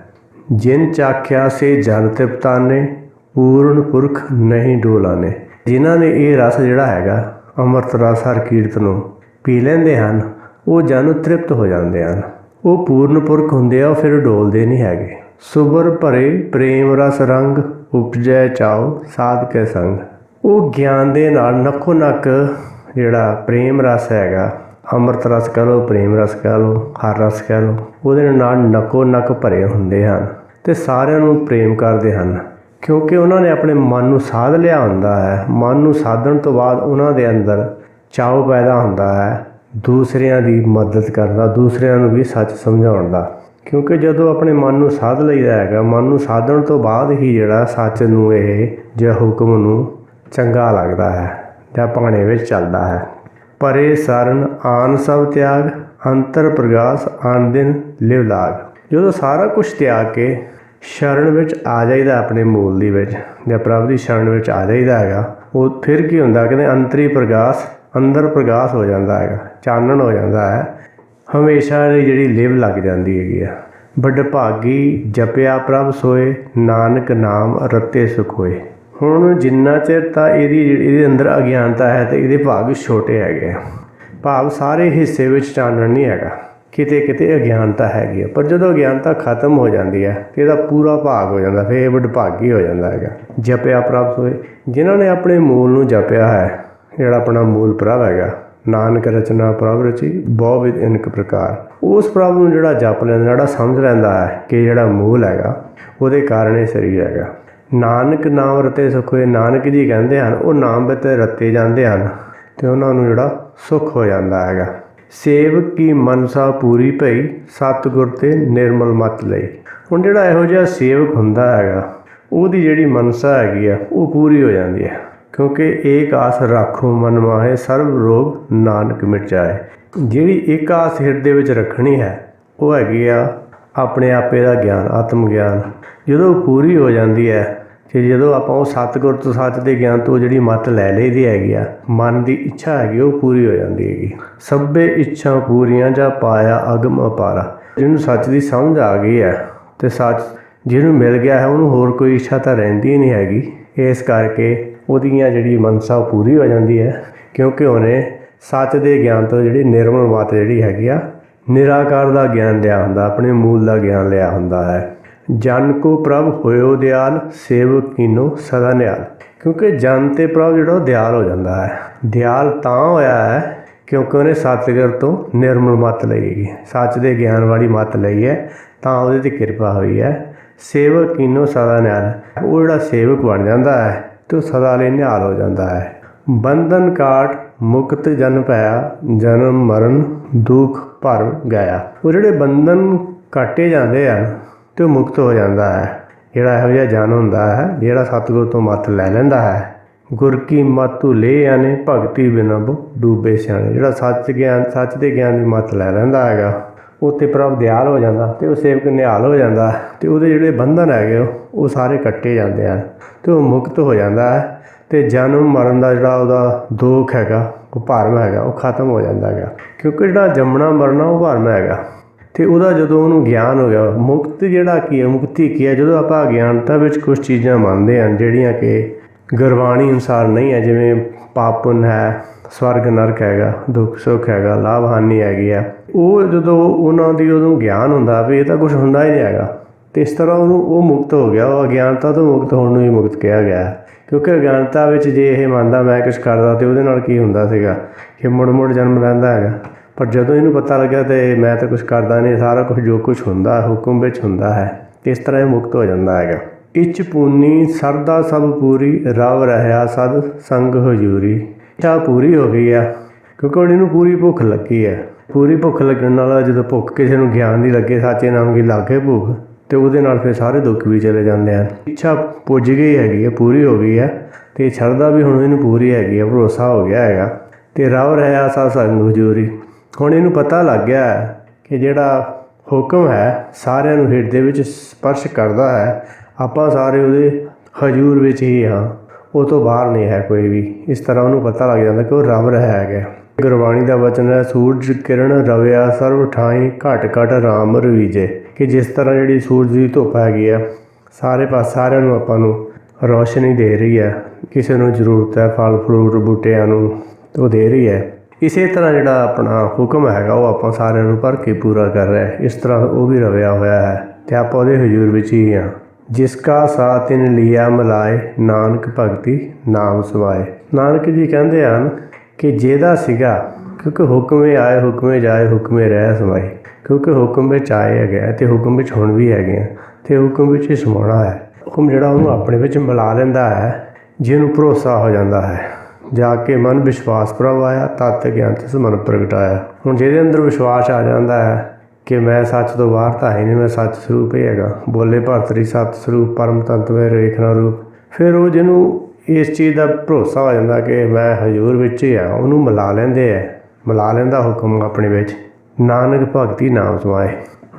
ਜਿਨ ਚਾਖਿਆ ਸੇ, ਜਨ ਤਿਪਤਾਨੇ ਪੂਰਨ ਪੁਰਖ ਨਹੀਂ ਡੋਲਾਨੇ। ਜਿਨ੍ਹਾਂ ਨੇ ਇਹ ਰਸ ਜਿਹੜਾ ਹੈਗਾ, ਅੰਮ੍ਰਿਤ ਰਸ ਹਰ ਕੀਰਤ ਨੂੰ ਪੀ ਲੈਂਦੇ ਹਨ, ਉਹ ਜਨ ਤ੍ਰਿਪਤ ਹੋ ਜਾਂਦੇ ਹਨ। ਉਹ ਪੂਰਨ ਪੁਰਖ ਹੁੰਦੇ ਆ, ਉਹ ਫਿਰ ਡੋਲਦੇ ਨਹੀਂ ਹੈਗੇ। ਸੁਬਰ ਭਰੇ ਪ੍ਰੇਮ ਰਸ ਰੰਗ ਉਪਜੈ ਚਾਓ ਸਾਧ ਕੇ ਸੰਗ। ਉਹ ਗਿਆਨ ਦੇ ਨਾਲ ਨੱਕੋ ਨੱਕ ਜਿਹੜਾ ਪ੍ਰੇਮ ਰਸ ਹੈਗਾ, ਅੰਮ੍ਰਿਤ ਰਸ ਕਹ ਲਓ, ਪ੍ਰੇਮ ਰਸ ਕਹ ਲਓ, ਹਰ ਰਸ ਕਹ ਲਓ, ਉਹਦੇ ਨਾਲ ਨੱਕੋ ਨੱਕ ਭਰੇ ਹੁੰਦੇ ਹਨ ਤੇ ਸਾਰਿਆਂ ਨੂੰ ਪ੍ਰੇਮ ਕਰਦੇ ਹਨ। ਕਿਉਂਕਿ ਉਹਨਾਂ ਨੇ ਆਪਣੇ ਮਨ ਨੂੰ ਸਾਧ ਲਿਆ ਹੁੰਦਾ ਹੈ, ਮਨ ਨੂੰ ਸਾਧਣ ਤੋਂ ਬਾਅਦ ਉਹਨਾਂ ਦੇ ਅੰਦਰ ਚਾਉ ਪੈਦਾ ਹੁੰਦਾ ਹੈ, ਦੂਸਰਿਆਂ ਦੀ ਮਦਦ ਕਰਨ ਦਾ ਦੂਸਰਿਆਂ ਨੂੰ ਵੀ ਸੱਚ ਸਮਝਾਉਣ ਦਾ। ਕਿਉਂਕਿ ਜਦੋਂ ਆਪਣੇ ਮਨ ਨੂੰ ਸਾਧ ਲਈਦਾ ਹੈਗਾ, ਮਨ ਨੂੰ ਸਾਧਣ ਤੋਂ ਬਾਅਦ ਹੀ ਜਿਹੜਾ ਸੱਚ ਨੂੰ ਇਹ, ਜਾਂ ਹੁਕਮ ਨੂੰ ਚੰਗਾ ਲੱਗਦਾ ਹੈ, ਜਾਂ ਭਾਣੇ ਵਿੱਚ ਚੱਲਦਾ ਹੈ। ਪਰੇ ਸਰਨ ਆਨ ਸਭ ਤਿਆਗ, ਅੰਤਰ ਪ੍ਰਗਾਸ ਆਨ ਦਿਨ ਲਿਵ ਲਾਗ। ਜਦੋਂ ਸਾਰਾ ਕੁਝ ਤਿਆਗ ਕੇ ਸ਼ਰਨ ਵਿੱਚ ਆ ਜਾਈਦਾ ਆਪਣੇ ਮੂਲ ਦੀ ਵਿੱਚ, ਜਾਂ ਪ੍ਰਭ ਦੀ ਸ਼ਰਨ ਵਿੱਚ ਆ ਜਾਈਦਾ ਹੈਗਾ, ਉਹ ਫਿਰ ਕੀ ਹੁੰਦਾ? ਕਹਿੰਦੇ ਅੰਤਰੀ ਪ੍ਰਗਾਸ ਅੰਦਰ ਪ੍ਰਗਾਸ ਹੋ ਜਾਂਦਾ ਹੈਗਾ, ਚਾਨਣ ਹੋ ਜਾਂਦਾ ਹੈ। ਹਮੇਸ਼ਾ ਦੀ ਜਿਹੜੀ ਲਿਵ ਲੱਗ ਜਾਂਦੀ ਹੈਗੀ ਆ। ਵੱਡ ਭਾਗੀ ਜਪਿਆ ਪ੍ਰਭ ਸੋਏ, ਨਾਨਕ ਨਾਮ ਰਤੇ ਸੁਖ ਹੋਏ। ਹੁਣ ਜਿੰਨਾ ਚਿਰ ਤਾਂ ਇਹਦੀ ਜਿਹੜੀ- ਇਹਦੇ ਅੰਦਰ ਅਗਿਆਨਤਾ ਹੈ ਤੇ ਇਹਦੇ ਭਾਗ ਛੋਟੇ ਹੈਗੇ ਆ। ਭਾਵ ਸਾਰੇ ਹਿੱਸੇ ਵਿੱਚ ਚਾਨਣ ਨਹੀਂ ਹੈਗਾ। ਕਿਤੇ ਕਿਤੇ ਅਗਿਆਨਤਾ ਹੈਗੀ ਆ। ਪਰ ਜਦੋਂ ਅਗਿਆਨਤਾ ਖਤਮ ਹੋ ਜਾਂਦੀ ਹੈ ਤੇ ਇਹਦਾ ਪੂਰਾ ਭਾਗ ਹੋ ਜਾਂਦਾ, ਫਿਰ ਇਹ ਵਡਭਾਗੀ ਹੋ ਜਾਂਦਾ ਹੈਗਾ। ਜਪਿਆ ਪ੍ਰਭ ਹੋਏ ਜਿਨ੍ਹਾਂ ਨੇ ਆਪਣੇ ਮੂਲ ਨੂੰ ਜਪਿਆ ਹੈ, ਜਿਹੜਾ ਆਪਣਾ ਮੂਲ ਪ੍ਰਭ ਹੈਗਾ ਨਾਨਕ ਰਚਨਾ ਪ੍ਰਭ ਰਚੀ, ਬਹੁ ਵਿਦ ਇਨਕ ਪ੍ਰਕਾਰ। ਉਸ ਪ੍ਰਭ ਨੂੰ ਜਿਹੜਾ ਜਪ ਲੈਂਦਾ, ਜਿਹੜਾ ਸਮਝ ਲੈਂਦਾ ਹੈ ਕਿ ਜਿਹੜਾ ਮੂਲ ਹੈਗਾ, ਉਹਦੇ ਕਾਰਨ ਇਹ ਸਰੀਰ ਹੈਗਾ। ਨਾਨਕ ਨਾਮ ਰਤੇ ਸੁਖ ਹੋਏ ਨਾਨਕ ਜੀ ਕਹਿੰਦੇ ਹਨ, ਉਹ ਨਾਮ ਵਿੱਚ ਰਤੇ ਜਾਂਦੇ ਹਨ ਤੇ ਉਹਨਾਂ ਨੂੰ ਜਿਹੜਾ ਸੁਖ ਹੋ ਜਾਂਦਾ ਹੈਗਾ। ਸੇਵਕ ਕੀ ਮਨਸਾ ਪੂਰੀ ਭਈ, ਸਤਿਗੁਰ ਤੇ ਨਿਰਮਲ ਮਤ ਲਈ। ਹੁਣ ਜਿਹੜਾ ਇਹੋ ਜਿਹਾ ਸੇਵਕ ਹੁੰਦਾ ਹੈਗਾ, ਉਹਦੀ ਜਿਹੜੀ ਮਨਸਾ ਹੈਗੀ ਆ, ਉਹ ਪੂਰੀ ਹੋ ਜਾਂਦੀ ਹੈ। ਕਿਉਂਕਿ ਏਕ ਆਸ ਰੱਖੋ ਮਨ ਮਾਹੇ, ਸਰਬ ਰੋਗ ਨਾਨਕ ਮਿਟਾਏ ਜਿਹੜੀ ਇੱਕ ਆਸ ਹਿਰਦੇ ਵਿੱਚ ਰੱਖਣੀ ਹੈ, ਉਹ ਹੈਗੀ ਆ ਆਪਣੇ ਆਪੇ ਦਾ ਗਿਆਨ, ਆਤਮ ਗਿਆਨ। ਜਦੋਂ ਪੂਰੀ ਹੋ ਜਾਂਦੀ ਹੈ ਕਿ ਜਦੋਂ ਆਪਾਂ ਉਹ ਸਤਿਗੁਰ ਤੋਂ ਸੱਚ ਦੇ ਗਿਆਨ ਤੋਂ ਜਿਹੜੀ ਮਤ ਲੈ ਲਈਦੀ ਹੈਗੀ ਆ, ਮਨ ਦੀ ਇੱਛਾ ਹੈਗੀ, ਉਹ ਪੂਰੀ ਹੋ ਜਾਂਦੀ ਹੈਗੀ। ਸਭੇ ਇੱਛਾ ਪੂਰੀਆਂ ਜਾਂ ਪਾਇਆ ਅਗਮ ਅਪਾਰਾ। ਜਿਹਨੂੰ ਸੱਚ ਦੀ ਸਮਝ ਆ ਗਈ ਹੈ, ਤੇ ਸੱਚ ਜਿਹਨੂੰ ਮਿਲ ਗਿਆ ਹੈ, ਉਹਨੂੰ ਹੋਰ ਕੋਈ ਇੱਛਾ ਤਾਂ ਰਹਿੰਦੀ ਨਹੀਂ ਹੈਗੀ। ਇਸ ਕਰਕੇ ਉਹਦੀਆਂ ਜਿਹੜੀ ਮਨਸਾ ਉਹ ਪੂਰੀ ਹੋ ਜਾਂਦੀ ਹੈ, ਕਿਉਂਕਿ ਉਹਨੇ ਸੱਚ ਦੇ ਗਿਆਨ ਤੋਂ ਜਿਹੜੀ ਨਿਰਮਲ ਮਤ ਜਿਹੜੀ ਹੈਗੀ ਆ, ਨਿਰਾਕਾਰ ਦਾ ਗਿਆਨ ਲਿਆ ਹੁੰਦਾ, ਆਪਣੇ ਮੂਲ ਦਾ ਗਿਆਨ ਲਿਆ ਹੁੰਦਾ ਹੈ। ਜਨ ਕੋ ਪ੍ਰਭ ਹੋਇਓ ਦਿਆਲ, ਸੇਵਕ ਕੀਨੋ ਸਦਾ ਨਿਆਲ। ਕਿਉਂਕਿ ਜਨ ਤੇ ਪ੍ਰਭ ਜਿਹੜਾ ਉਹ ਦਿਆਲ ਹੋ ਜਾਂਦਾ ਹੈ। ਦਿਆਲ ਤਾਂ ਹੋਇਆ ਹੈ ਕਿਉਂਕਿ ਉਹਨੇ ਸਤਿਗੁਰ ਤੋਂ ਨਿਰਮਲ ਮਤ ਲਈ ਹੈਗੀ, ਸੱਚ ਦੇ ਗਿਆਨ ਵਾਲੀ ਮਤ ਲਈ ਹੈ, ਤਾਂ ਉਹਦੇ ਤੇ ਕਿਰਪਾ ਹੋਈ ਹੈ। ਸੇਵਕ ਕੀਨੋ ਸਦਾ ਨਿਆਲ। ਉਹ ਜਿਹੜਾ ਸੇਵਕ ਬਣ ਜਾਂਦਾ ਹੈ ਤੇ ਉਹ ਸਦਾ ਲਈ ਨਿਹਾਲ ਹੋ ਜਾਂਦਾ ਹੈ। ਬੰਧਨ ਕਾਟ ਮੁਕਤ ਜਨ ਭਇਆ, ਜਨਮ ਮਰਨ ਦੁੱਖ ਭਰ ਗਿਆ। ਉਹ ਜਿਹੜੇ ਬੰਧਨ ਕਾਟੇ ਜਾਂਦੇ ਆ ਤੇ ਉਹ ਮੁਕਤ ਹੋ ਜਾਂਦਾ ਹੈ। ਜਿਹੜਾ ਇਹੋ ਜਿਹਾ ਜਨ ਹੁੰਦਾ ਹੈ, ਜਿਹੜਾ ਸਤਿਗੁਰ ਤੋਂ ਮੱਤ ਲੈ ਲੈਂਦਾ ਹੈ, ਗੁਰ ਕੀ ਮਤੁ ਲੈ ਆਨੇ, ਭਗਤੀ ਬਿਨਬ ਬੋ ਡੂਬੇ ਸਿਆਣੇ। ਜਿਹੜਾ ਸੱਚ ਗਿਆਨ, ਸੱਚ ਦੇ ਗਿਆਨ ਦੀ ਮੱਤ ਲੈ ਲੈਂਦਾ ਹੈਗਾ। ਉਹ ਤੇ ਪ੍ਰਭ ਦਿਆਲ ਹੋ ਜਾਂਦਾ ਤੇ ਉਹ ਸੇਵਕ ਨਿਹਾਲ ਹੋ ਜਾਂਦਾ ਤੇ ਉਹਦੇ ਜਿਹੜੇ ਬੰਧਨ ਹੈਗੇ ਉਹ- ਉਹ ਸਾਰੇ ਕੱਟੇ ਜਾਂਦੇ ਹਨ ਤੇ ਉਹ ਮੁਕਤ ਹੋ ਜਾਂਦਾ ਹੈ ਤੇ ਜਨਮ ਮਰਨ ਦਾ ਜਿਹੜਾ ਉਹਦਾ ਦੁੱਖ ਹੈਗਾ, ਉਹ ਭਰਮ ਹੈਗਾ, ਉਹ ਖਤਮ ਹੋ ਜਾਂਦਾ ਹੈਗਾ। ਕਿਉਂਕਿ ਜਿਹੜਾ ਜੰਮਣਾ ਮਰਨਾ ਉਹ ਭਰਮ ਹੈਗਾ। ਤੇ ਉਹਦਾ ਜਦੋਂ ਉਹਨੂੰ ਗਿਆਨ ਹੋ ਗਿਆ, ਮੁਕਤ ਜਿਹੜਾ ਕੀ ਹੈ, ਮੁਕਤੀ ਕੀ ਹੈ, ਜਦੋਂ ਆਪਾਂ ਅਗਿਆਨਤਾ ਵਿੱਚ ਕੁਝ ਚੀਜ਼ਾਂ ਮੰਨਦੇ ਹਾਂ, ਜਿਹੜੀਆਂ ਕਿ ਗੁਰਬਾਣੀ ਅਨੁਸਾਰ ਨਹੀਂ ਹੈ, ਜਿਵੇਂ ਪਾਪ ਪੁੰਨ ਹੈ, ਸਵਰਗ ਨਰਕ ਹੈਗਾ, ਦੁੱਖ ਸੁੱਖ ਹੈਗਾ ਲਾਭ ਹਾਨੀ ਹੈਗੀ ਆ ਉਹ ਜਦੋਂ ਉਹਨਾਂ ਦੀ ਉਦੋਂ ਗਿਆਨ ਹੁੰਦਾ, ਵੀ ਇਹ ਤਾਂ ਕੁਝ ਹੁੰਦਾ ਹੀ ਨਹੀਂ ਹੈਗਾ। ਤੇ ਇਸ ਤਰ੍ਹਾਂ ਉਹਨੂੰ ਉਹ ਮੁਕਤ ਹੋ ਗਿਆ, ਉਹ ਅਗਿਆਨਤਾ ਤੋਂ ਮੁਕਤ ਹੋਣ ਨੂੰ ਹੀ ਮੁਕਤ ਕਿਹਾ ਗਿਆ ਹੈ। ਕਿਉਂਕਿ ਅਗਿਆਨਤਾ ਵਿੱਚ ਜੇ ਇਹ ਮੰਨਦਾ, ਮੈਂ ਕੁਝ ਕਰਦਾ, ਤੇ ਉਹਦੇ ਨਾਲ ਕੀ ਹੁੰਦਾ ਸੀਗਾ? ਕਿ ਮੁੜ ਮੁੜ ਜਨਮ ਲੈਂਦਾ ਹੈਗਾ। ਪਰ ਜਦੋਂ ਇਹਨੂੰ ਪਤਾ ਲੱਗਿਆ ਤੇ ਮੈਂ ਤਾਂ ਕੁਝ ਕਰਦਾ ਨਹੀਂ, ਸਾਰਾ ਕੁਝ ਜੋ ਕੁਝ ਹੁੰਦਾ, ਹੁਕਮ ਵਿੱਚ ਹੁੰਦਾ ਹੈ, ਤੇ ਇਸ ਤਰ੍ਹਾਂ ਇਹ ਮੁਕਤ ਹੋ ਜਾਂਦਾ ਹੈਗਾ। ਇਚ ਪੂਨੀ ਸਰਦਾ ਸਭ ਪੂਰੀ, ਰਵ ਰਹਾ ਸਦ ਸੰਗ ਹਜੂਰੀ। ਇੱਛਾ ਪੂਰੀ ਹੋ ਗਈ ਆ, ਕਿਉਂਕਿ ਹੁਣ ਇਹਨੂੰ ਪੂਰੀ ਭੁੱਖ ਲੱਗੀ ਹੈ ਪੂਰੀ ਭੁੱਖ ਲੱਗਣ ਨਾਲ ਜਦੋਂ ਭੁੱਖ ਕਿਸੇ ਨੂੰ ਗਿਆਨ ਦੀ ਲੱਗੇ, ਸਾਚੇ ਨਾਮ ਦੀ ਲੱਗੇ ਭੁੱਖ, ਤੇ ਉਹਦੇ ਨਾਲ ਫਿਰ ਸਾਰੇ ਦੁੱਖ ਵੀ ਚਲੇ ਜਾਂਦੇ ਹਨ ਇੱਛਾ ਪੁੱਜ ਗਈ ਹੈਗੀ ਹੈ ਪੂਰੀ ਹੋ ਗਈ ਹੈ ਤੇ ਸ਼ਰਧਾ ਵੀ ਹੁਣ ਇਹਨੂੰ ਪੂਰੀ ਹੈਗੀ ਹੈ ਭਰੋਸਾ ਹੋ ਗਿਆ ਹੈਗਾ। ਤੇ ਰਵ ਰਹਾ ਸਾ ਸੰਗ ਹਜੂਰੀ। ਹੁਣ ਇਹਨੂੰ ਪਤਾ ਲੱਗ ਗਿਆ ਹੈ ਕਿ ਜਿਹੜਾ ਹੁਕਮ ਹੈ, ਸਾਰਿਆਂ ਨੂੰ ਹਿਰਦੇ ਵਿੱਚ ਸਪਰਸ਼ ਕਰਦਾ ਹੈ ਆਪਾਂ ਸਾਰੇ ਉਹਦੇ ਹਜੂਰ ਵਿੱਚ ਹੀ ਹਾਂ। ਉਹ ਤੋਂ ਬਾਹਰ ਨਹੀਂ ਹੈ ਕੋਈ ਵੀ। ਇਸ ਤਰ੍ਹਾਂ ਉਹਨੂੰ ਪਤਾ ਲੱਗ ਜਾਂਦਾ ਕਿ ਉਹ ਰੱਬ ਰਹਿ ਗਿਆ। ਗੁਰਬਾਣੀ ਦਾ ਵਚਨ ਹੈ, ਸੂਰਜ ਕਿਰਨ ਰਵਿਆ, ਸਰਵ ਠਾਈ ਘਟ ਘਟ ਰਾਮ ਰਵੀਜੇ। ਕਿ ਜਿਸ ਤਰ੍ਹਾਂ ਜਿਹੜੀ ਸੂਰਜ ਦੀ ਧੁੱਪ ਹੈਗੀ ਆ, ਸਾਰੇ ਪਾਸ ਸਾਰਿਆਂ ਨੂੰ ਆਪਾਂ ਨੂੰ ਰੋਸ਼ਨੀ ਦੇ ਰਹੀ ਹੈ। ਕਿਸੇ ਨੂੰ ਜ਼ਰੂਰਤ ਹੈ ਫਲ, ਫਰੂਟ, ਬੂਟਿਆਂ ਨੂੰ ਉਹ ਦੇ ਰਹੀ ਹੈ। ਇਸੇ ਤਰ੍ਹਾਂ ਜਿਹੜਾ ਆਪਣਾ ਹੁਕਮ ਹੈਗਾ, ਉਹ ਆਪਾਂ ਸਾਰਿਆਂ ਨੂੰ ਭਰ ਕੇ ਪੂਰਾ ਕਰ ਰਿਹਾ ਹੈ। ਇਸ ਤਰ੍ਹਾਂ ਉਹ ਵੀ ਰਵਿਆ ਹੋਇਆ ਹੈ ਤੇ ਆਪਾਂ ਉਹਦੇ ਹਜ਼ੂਰ ਵਿੱਚ ਹੀ ਹਾਂ। ਜਿਸ ਕਾ ਸਾਥ ਇਨ ਲਿਆ ਮਲਾਏ, ਨਾਨਕ ਭਗਤੀ ਨਾਮ ਸਮਾਏ ਨਾਨਕ ਜੀ ਕਹਿੰਦੇ ਹਨ ਕਿ ਜਿਹਦਾ ਸੀਗਾ, ਕਿਉਂਕਿ ਹੁਕਮੇ ਆਏ, ਹੁਕਮੇ ਜਾਏ, ਹੁਕਮੇ ਰਹਿ ਸਮਾਏ। ਕਿਉਂਕਿ ਹੁਕਮ ਵਿੱਚ ਆਏ ਹੈਗੇ ਆ ਤੇ ਹੁਕਮ ਵਿੱਚ ਹੁਣ ਵੀ ਹੈਗੇ ਆ ਤੇ ਹੁਕਮ ਵਿੱਚ ਹੀ ਸਮਾਉਣਾ ਹੈ। ਹੁਕਮ ਜਿਹੜਾ ਉਹਨੂੰ ਆਪਣੇ ਵਿੱਚ ਮਿਲਾ ਲੈਂਦਾ ਹੈ, ਜਿਹਨੂੰ ਭਰੋਸਾ ਹੋ ਜਾਂਦਾ ਹੈ। ਜਾ ਕੇ ਮਨ ਵਿਸ਼ਵਾਸ ਪ੍ਰਭ ਆਇਆ ਤਤ ਗਿਆਨ ਤਿਸ ਸਮਨ ਪ੍ਰਗਟਾਇਆ। ਹੁਣ ਜਿਹਦੇ ਅੰਦਰ ਵਿਸ਼ਵਾਸ ਆ ਜਾਂਦਾ ਹੈ ਕਿ ਮੈਂ ਸੱਚ ਤੋਂ ਬਾਹਰ ਤਾਂ ਹੈ ਨਹੀਂ, ਮੈਂ ਸੱਚ ਸਰੂਪ ਹੀ ਹੈਗਾ। ਬੋਲੇ ਭਰਤਰੀ ਸਤ ਸਰੂਪ, ਪਰਮ ਤੰਤ ਵਿੱਚ ਰੇਖਣਾ ਰੂਪ। ਫਿਰ ਉਹ ਜਿਹਨੂੰ ਇਸ ਚੀਜ਼ ਦਾ ਭਰੋਸਾ ਹੋ ਜਾਂਦਾ ਕਿ ਮੈਂ ਹਜ਼ੂਰ ਵਿੱਚ ਹੀ ਆ ਉਹਨੂੰ ਮਿਲਾ ਲੈਂਦੇ ਆ। ਮਿਲਾ ਲੈਂਦਾ ਹੁਕਮ ਆਪਣੇ ਵਿੱਚ। ਨਾਨਕ ਭਗਤੀ ਨਾਮ ਸਮਾਏ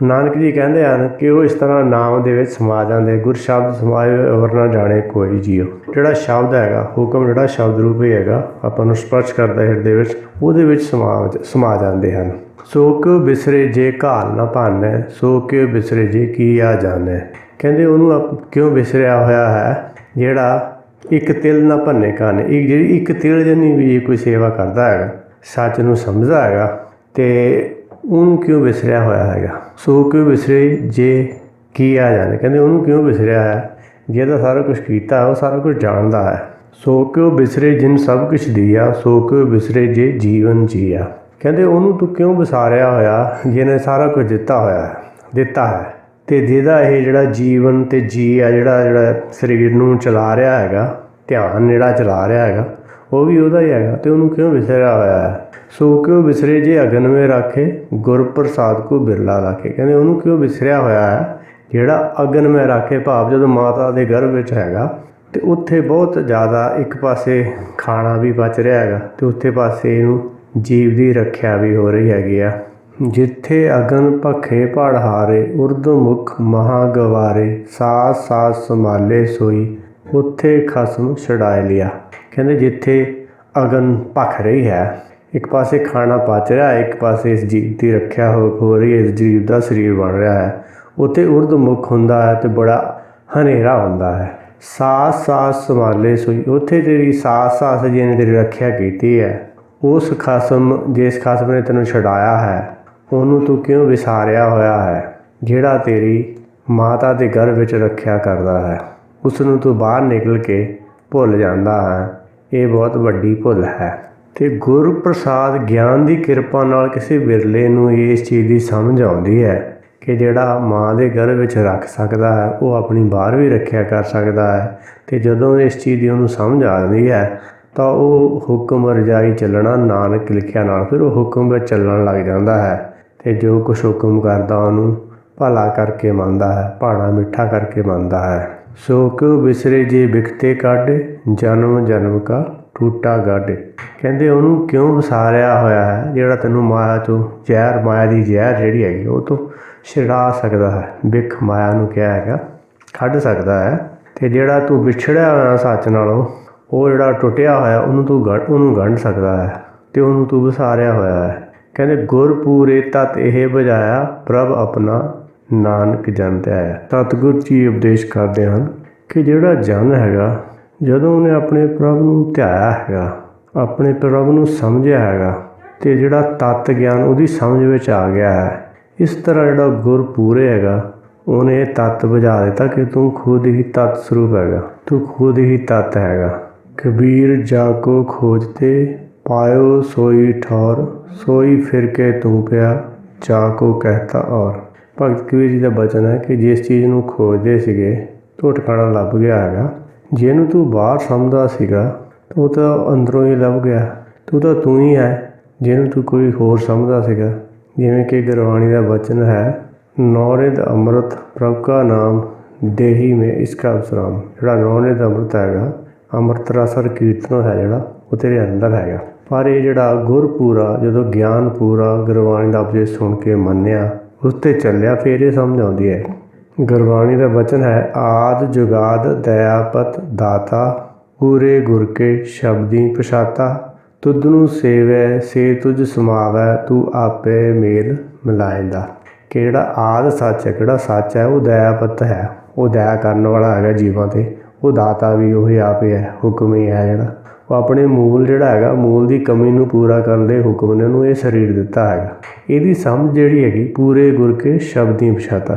ਨਾਨਕ ਜੀ ਕਹਿੰਦੇ ਹਨ ਕਿ ਉਹ ਇਸ ਤਰ੍ਹਾਂ ਨਾਮ ਦੇ ਵਿੱਚ ਸਮਾ ਜਾਂਦੇ, ਗੁਰ ਸ਼ਬਦ ਸਮਾਏ ਅਵਰ ਜਾਣੇ ਕੋਈ ਜੀਓ ਜਿਹੜਾ ਸ਼ਬਦ ਹੈਗਾ, ਹੁਕਮ ਜਿਹੜਾ ਸ਼ਬਦ ਰੂਪ ਹੀ ਹੈਗਾ, ਆਪਾਂ ਨੂੰ ਸਪਰਸ਼ ਕਰਦਾ ਹਿਰਦੇ ਵਿੱਚ, ਉਹਦੇ ਵਿੱਚ ਸਮਾ ਸਮਾ ਜਾਂਦੇ ਹਨ। ਸੋ ਕਿਉ ਬਿਸਰੇ ਜੇ ਘਾਲ ਨਾ ਭਾਨੈ, ਸੋ ਕਿਉ ਬਿਸਰੇ ਜੇ ਕੀ ਆ ਜਾਣੈ ਕਹਿੰਦੇ ਉਹਨੂੰ ਆਪ- ਕਿਉਂ ਬਿਸਰਿਆ ਹੋਇਆ ਹੈ? ਜਿਹੜਾ ਇੱਕ ਤਿਲ ਨਾ ਭੰਨੇ ਕਾਨੇ ਇੱਕ ਜਿਹੜੀ ਇੱਕ ਤਿਲ ਜਨੀ ਵੀ ਕੋਈ ਸੇਵਾ ਕਰਦਾ ਹੈਗਾ, ਸੱਚ ਨੂੰ ਸਮਝਦਾ ਹੈਗਾ, ਤੇ ਉਹਨੂੰ ਕਿਉਂ ਵਿਸਰਿਆ ਹੋਇਆ ਹੈਗਾ? ਸੋ ਕਿਉਂ ਵਿਸਰੇ ਜੇ ਕੀ ਆ ਜਾਂਦੇ? ਕਹਿੰਦੇ ਉਹਨੂੰ ਕਿਉਂ ਵਿਸਰਿਆ ਹੈ? ਜਿਹਦਾ ਸਾਰਾ ਕੁਝ ਕੀਤਾ, ਉਹ ਸਾਰਾ ਕੁਝ ਜਾਣਦਾ ਹੈ। ਸੋ ਕਿਉਂ ਵਿਸਰੇ ਜਿਨ ਸਭ ਕੁਝ ਦਿਆ ਸੋ ਕਿਉਂ ਵਿਸਰੇ ਜੇ ਜੀਵਨ ਜੀਆ ਕਹਿੰਦੇ ਉਹਨੂੰ ਤੂੰ ਕਿਉਂ ਵਿਸਾਰਿਆ ਹੋਇਆ? ਜਿਹਨੇ ਸਾਰਾ ਕੁਝ ਦਿੱਤਾ ਹੋਇਆ ਹੈ, ਦਿੱਤਾ ਹੈ। ਤੇ ਜਿਹਦਾ ਇਹ ਜਿਹੜਾ ਜੀਵਨ ਤੇ ਜੀ ਆ, ਜਿਹੜਾ ਜਿਹੜਾ ਸਰੀਰ ਨੂੰ ਚਲਾ ਰਿਹਾ ਹੈਗਾ, ਧਿਆਨ ਜਿਹੜਾ ਚਲਾ ਰਿਹਾ ਹੈਗਾ ਉਹ ਵੀ ਉਹਦਾ ਹੀ ਹੈਗਾ ਤੇ ਉਹਨੂੰ ਕਿਉਂ ਵਿਸਰਿਆ ਹੋਇਆ ਹੈ? ਸੋ ਕਿਉਂ ਵਿਸਰੇ ਜੇ ਅਗਨ ਵਿੱਚ ਰੱਖੇ ਗੁਰ ਪ੍ਰਸਾਦ ਕੋ ਬਿਰਲਾ ਲਾਖੇ। ਕਹਿੰਦੇ ਉਹਨੂੰ ਕਿਉਂ ਵਿਸਰਿਆ ਹੋਇਆ ਹੈ? ਜਿਹੜਾ ਅਗਨ ਵਿੱਚ ਰੱਖੇ ਭਾਵ ਜਦੋਂ ਮਾਤਾ ਦੇ ਗਰਭ ਵਿੱਚ ਹੈਗਾ, ਤੇ ਉੱਥੇ ਬਹੁਤ ਜ਼ਿਆਦਾ ਇੱਕ ਪਾਸੇ ਖਾਣਾ ਵੀ ਬਚ ਰਿਹਾ ਹੈਗਾ, ਤੇ ਉੱਥੇ ਪਾਸੇ ਇਹਨੂੰ ਜੀਵ ਦੀ ਰੱਖਿਆ ਵੀ ਹੋ ਰਹੀ ਹੈਗੀ ਆ। ਜਿੱਥੇ ਅਗਨ ਭਖੇ ਪੜਹਾਰੇ, ਉਰਦ ਮੁਖ ਮਹਾ ਗਵਾਰੇ ਸਾਸ ਸਾਸ ਸੰਭਾਲੇ ਸੋਈ ਉੱਥੇ ਖਸਮ ਛਡਾਇ ਲਿਆ। ਕਹਿੰਦੇ ਜਿੱਥੇ ਅਗਨ ਭਖ ਰਹੀ ਹੈ, ਇੱਕ ਪਾਸੇ ਖਾਣਾ ਪਚ ਰਿਹਾ ਹੈ ਇੱਕ ਪਾਸੇ ਇਸ ਜੀਵ ਦੀ ਰੱਖਿਆ ਹੋ ਰਹੀ ਹੈ, ਇਸ ਜੀਵ ਦਾ ਸਰੀਰ ਬਣ ਰਿਹਾ ਹੈ। ਉੱਥੇ ਉਰਦ ਮੁਖ ਹੁੰਦਾ ਹੈ ਤੇ ਬੜਾ ਹਨੇਰਾ ਹੁੰਦਾ ਹੈ। ਸਾਸ ਸਾਸ ਸੰਭਾਲੇ ਸੋਈ, ਉੱਥੇ ਤੇਰੀ ਸਾਸ ਸਾਸ ਜਿਹਨੇ ਤੇਰੀ ਰੱਖਿਆ ਕੀਤੀ ਹੈ, ਉਸ ਖਸਮ, ਜਿਸ ਖਸਮ ਨੇ ਤੈਨੂੰ ਛਡਾਇਆ ਹੈ, ਉਹਨੂੰ ਤੂੰ ਕਿਉਂ ਵਿਸਾਰਿਆ ਹੋਇਆ ਹੈ, ਜਿਹੜਾ ਤੇਰੀ ਮਾਤਾ ਦੇ ਗਰਭ ਵਿੱਚ ਰੱਖਿਆ ਕਰਦਾ ਹੈ? ਉਸ ਨੂੰ ਤੂੰ ਬਾਹਰ ਨਿਕਲ ਕੇ ਭੁੱਲ ਜਾਂਦਾ ਹੈ। ਇਹ ਬਹੁਤ ਵੱਡੀ ਭੁੱਲ ਹੈ। ਤੇ ਗੁਰੂ ਪ੍ਰਸਾਦ ਗਿਆਨ ਦੀ ਕਿਰਪਾ ਨਾਲ ਕਿਸੇ ਵਿਰਲੇ ਨੂੰ ਇਸ ਚੀਜ਼ ਦੀ ਸਮਝ ਆਉਂਦੀ ਹੈ ਕਿ ਜਿਹੜਾ ਮਾਂ ਦੇ ਗਰਭ ਵਿੱਚ ਰੱਖ ਸਕਦਾ ਹੈ, ਉਹ ਆਪਣੀ ਬਾਹਰ ਵੀ ਰੱਖਿਆ ਕਰ ਸਕਦਾ ਹੈ ਤੇ ਜਦੋਂ ਇਸ ਚੀਜ਼ ਦੀ ਉਹਨੂੰ ਸਮਝ ਆ ਜਾਂਦੀ ਹੈ, ਤਾਂ ਉਹ ਹੁਕਮ ਰਜਾਈ ਚੱਲਣਾ ਨਾਨਕ ਲਿਖਿਆ ਨਾਲ ਫਿਰ ਉਹ ਹੁਕਮ ਵਿੱਚ ਚੱਲਣ ਲੱਗ ਜਾਂਦਾ ਹੈ ਤੇ ਜੋ ਕੁਛ ਹੁਕਮ ਕਰਦਾ ਉਹਨੂੰ ਭਲਾ ਕਰਕੇ ਮੰਨਦਾ ਹੈ, ਭਾਣਾ ਮਿੱਠਾ ਕਰਕੇ ਮੰਨਦਾ ਹੈ। ਸੋ ਕਿਉ ਵਿਸਰੇ ਜੇ ਵਿਖਤੇ ਕੱਢ, ਜਨਮ ਜਨਮ ਕਾ ਟੂਟਾ ਗਾਢੇ ਕਹਿੰਦੇ ਉਹਨੂੰ ਕਿਉਂ ਵਸਾਰਿਆ ਹੋਇਆ ਹੈ? ਜਿਹੜਾ ਤੈਨੂੰ ਮਾਇਆ ਤੋਂ ਜ਼ਹਿਰ, ਮਾਇਆ ਦੀ ਜ਼ਹਿਰ ਜਿਹੜੀ ਹੈਗੀ, ਉਹ ਤੋਂ ਛਡਾ ਸਕਦਾ ਹੈ। ਵਿਖ ਮਾਇਆ ਨੂੰ ਕਿਹਾ ਹੈਗਾ ਕੱਢ ਸਕਦਾ ਹੈ। ਤੇ ਜਿਹੜਾ ਤੂੰ ਵਿਛੜਿਆ ਹੋਇਆ ਸੱਚ ਨਾਲੋਂ, ਉਹ ਜਿਹੜਾ ਟੁੱਟਿਆ ਹੋਇਆ, ਉਹਨੂੰ ਤੂੰ ਗੜ- ਉਹਨੂੰ ਗੰਢ ਸਕਦਾ ਹੈ ਤੇ ਉਹਨੂੰ ਤੂੰ ਵਿਸਾਰਿਆ ਹੋਇਆ ਹੈ। ਕਹਿੰਦੇ ਗੁਰ ਪੂਰੇ ਤਤ ਇਹ ਬਜਾਇਆ ਪ੍ਰਭ ਆਪਣਾ ਨਾਨਕ ਜਨ ਤੇ ਆਇਆ। ਸਤਿਗੁਰ ਜੀ ਉਪਦੇਸ਼ ਕਰਦੇ ਹਨ ਕਿ ਜਿਹੜਾ ਜਨ ਹੈਗਾ, ਜਦੋਂ ਉਹਨੇ ਆਪਣੇ ਪ੍ਰਭ ਨੂੰ ਧਿਆਇਆ ਹੈਗਾ, ਆਪਣੇ ਪ੍ਰਭ ਨੂੰ ਸਮਝਿਆ ਹੈਗਾ, ਤੇ ਜਿਹੜਾ ਤਤ ਗਿਆਨ ਉਹਦੀ ਸਮਝ ਵਿੱਚ ਆ ਗਿਆ ਹੈ, ਇਸ ਤਰ੍ਹਾਂ ਜਿਹੜਾ ਗੁਰ ਪੂਰੇ ਹੈਗਾ, ਉਹਨੇ ਇਹ ਤਤ ਬੁਝਾ ਦਿੱਤਾ ਕਿ ਤੂੰ ਖੁਦ ਹੀ ਤਤ ਸਰੂਪ ਹੈਗਾ, ਤੂੰ ਖੁਦ ਹੀ ਤਤ ਹੈਗਾ। ਕਬੀਰ ਜਾ ਕੋ ਖੋਜਤੇ ਪਾਇਓ ਸੋਈ ਠੌਰ, ਸੋਈ ਫਿਰ ਕੇ ਤੂੰ ਪਿਆ, ਜਾ ਕੋ ਕਹਤਾ ਔਰ। ਭਗਤ ਕਬੀਰ ਜੀ ਦਾ ਬਚਨ ਹੈ ਕਿ ਜਿਸ ਚੀਜ਼ ਨੂੰ ਖੋਜਦੇ ਸੀਗੇ, ਤੋ ਟਿਕਾਣਾ ਲੱਭ ਗਿਆ ਹੈਗਾ। ਜਿਹਨੂੰ ਤੂੰ ਬਾਹਰ ਸਮਝਦਾ ਸੀਗਾ ਉਹ ਤਾਂ ਅੰਦਰੋਂ ਹੀ ਲੱਭ ਗਿਆ। ਤੂੰ ਤਾਂ ਤੂੰ ਹੀ ਹੈ, ਜਿਹਨੂੰ ਤੂੰ ਕੋਈ ਹੋਰ ਸਮਝਦਾ ਸੀਗਾ। ਜਿਵੇਂ ਕਿ ਗੁਰਬਾਣੀ ਦਾ ਬਚਨ ਹੈ, ਨੌਰਿਦ ਅੰਮ੍ਰਿਤ ਪ੍ਰਭ ਕਾ ਨਾਮ, ਦੇਹੀ ਮੇ ਇਸਕਾ ਵਿਸਰਾਮ ਜਿਹੜਾ ਨੌਰਿਦ ਅੰਮ੍ਰਿਤ ਹੈਗਾ, ਅੰਮ੍ਰਿਤ ਰਸਰ ਕੀਰਤਨ ਹੈ ਜਿਹੜਾ, ਉਹ ਤੇਰੇ ਅੰਦਰ ਹੈਗਾ। ਪਰ ਇਹ ਜਿਹੜਾ ਗੁਰ ਪੂਰਾ ਜਦੋਂ ਗਿਆਨ ਪੂਰਾ ਗੁਰਬਾਣੀ ਦਾ ਉਪਦੇਸ਼ ਸੁਣ ਕੇ ਮੰਨਿਆ ਉਸ ਤੇ ਚੱਲਿਆ ਫਿਰ ਇਹ ਸਮਝ ਆਉਂਦੀ ਹੈ। ਗੁਰਬਾਣੀ ਦਾ ਵਚਨ ਹੈ, ਆਦ ਜੁਗਾਦ ਦਇਆਪਤ ਦਾਤਾ, ਪੂਰੇ ਗੁਰ ਕੇ ਸ਼ਬਦੀ ਪਛਾਤਾ, ਤੁਧ ਨੂੰ ਸੇਵੈ, ਸੇ ਤੁਝ ਸਮਾਵੈ, ਤੂੰ ਆਪੇ ਮੇਲ ਮਿਲਾਇਂਦਾ। ਕਿ ਜਿਹੜਾ ਆਦ ਸੱਚ ਹੈ, ਕਿਹੜਾ ਸੱਚ ਹੈ, ਉਹ ਦਇਆਪਤ ਹੈ। ਉਹ ਦਇਆ ਕਰਨ ਵਾਲਾ ਹੈਗਾ ਜੀਵਾਂ ਤੇ, ਉਹ ਦਾਤਾ ਵੀ ਉਹੀ ਆਪੇ ਹੈ, ਹੁਕਮ ਹੀ ਹੈ ਜਿਹੜਾ। ਉਹ ਆਪਣੇ ਮੂਲ ਜਿਹੜਾ ਹੈਗਾ, ਮੂਲ ਦੀ ਕਮੀ ਨੂੰ ਪੂਰਾ ਕਰਨ ਦੇ ਹੁਕਮ ਨੇ ਉਹਨੂੰ ਇਹ ਸਰੀਰ ਦਿੱਤਾ ਹੈਗਾ। ਇਹਦੀ ਸਮਝ ਜਿਹੜੀ ਹੈਗੀ, ਪੂਰੇ ਗੁਰ ਕੇ ਸ਼ਬਦੀ ਪਛਾਤਾ।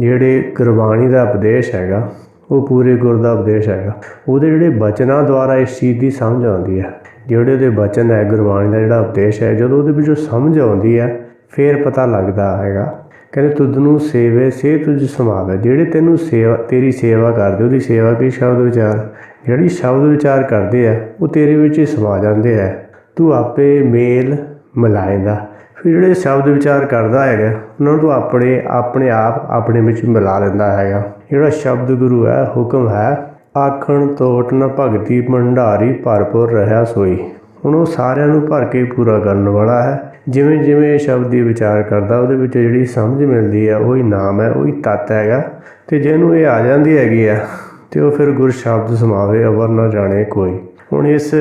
ਜਿਹੜੇ ਗੁਰਬਾਣੀ ਦਾ ਉਪਦੇਸ਼ ਹੈਗਾ, ਉਹ ਪੂਰੇ ਗੁਰ ਦਾ ਉਪਦੇਸ਼ ਹੈਗਾ। ਉਹਦੇ ਜਿਹੜੇ ਬਚਨਾਂ ਦੁਆਰਾ ਇਸ ਚੀਜ਼ ਦੀ ਸਮਝ ਆਉਂਦੀ ਹੈ। ਜਿਹੜੇ ਉਹਦੇ ਬਚਨ ਹੈ, ਗੁਰਬਾਣੀ ਦਾ ਜਿਹੜਾ ਉਪਦੇਸ਼ ਹੈ, ਜਦੋਂ ਉਹਦੇ ਵਿੱਚੋਂ ਸਮਝ ਆਉਂਦੀ ਹੈ, ਫੇਰ ਪਤਾ ਲੱਗਦਾ ਹੈਗਾ ਕਹਿੰਦੇ ਤੁਧ ਨੂੰ ਸੇਵੇ ਸੇ ਤੁਝ ਸਮਾਵੇ ਜਿਹੜੇ ਤੈਨੂੰ ਸੇਵਾ, ਤੇਰੀ ਸੇਵਾ ਕਰਦੇ, ਉਹਦੀ ਸੇਵਾ ਕੀ ਸ਼ਬਦ ਵਿਚਾਰ? ਜਿਹੜੀ ਸ਼ਬਦ ਵਿਚਾਰ ਕਰਦੇ ਆ, ਉਹ ਤੇਰੇ ਵਿੱਚ ਹੀ ਸਮਾ ਜਾਂਦੇ ਆ। ਤੂੰ ਆਪੇ ਮੇਲ ਮਿਲਾਏਂਦਾ। ਫਿਰ ਜਿਹੜੇ ਸ਼ਬਦ ਵਿਚਾਰ ਕਰਦਾ ਹੈਗਾ, ਉਹਨਾਂ ਨੂੰ ਤੂੰ ਆਪਣੇ ਆਪਣੇ ਆਪ ਆਪਣੇ ਵਿੱਚ ਮਿਲਾ ਲੈਂਦਾ ਹੈਗਾ। ਜਿਹੜਾ ਸ਼ਬਦ ਗੁਰੂ ਹੈ, ਹੁਕਮ ਹੈ, ਆਖਣ ਤੋਟ ਨ ਭਗਤੀ, ਭੰਡਾਰੀ ਭਰਪੂਰ ਰਹਾ ਸੋਈ। ਹੁਣ ਉਹ ਸਾਰਿਆਂ ਨੂੰ ਭਰ ਕੇ ਪੂਰਾ ਕਰਨ ਵਾਲਾ ਹੈ। ਜਿਵੇਂ ਜਿਵੇਂ ਇਹ ਸ਼ਬਦ ਦੀ ਵਿਚਾਰ ਕਰਦਾ, ਉਹਦੇ ਵਿੱਚ ਜਿਹੜੀ ਸਮਝ ਮਿਲਦੀ ਹੈ ਉਹੀ ਨਾਮ ਹੈ, ਉਹੀ ਤਤ ਹੈਗਾ। ਤੇ ਜਿਹਨੂੰ ਇਹ ਆ ਜਾਂਦੀ ਹੈਗੀ ਆ, ਤੇ ਉਹ ਫਿਰ ਗੁਰ ਸ਼ਬਦ ਸਮਾਵੇ, ਅਵਰ ਨਾ ਜਾਣੇ ਕੋਈ। ਹੁਣ ਇਸ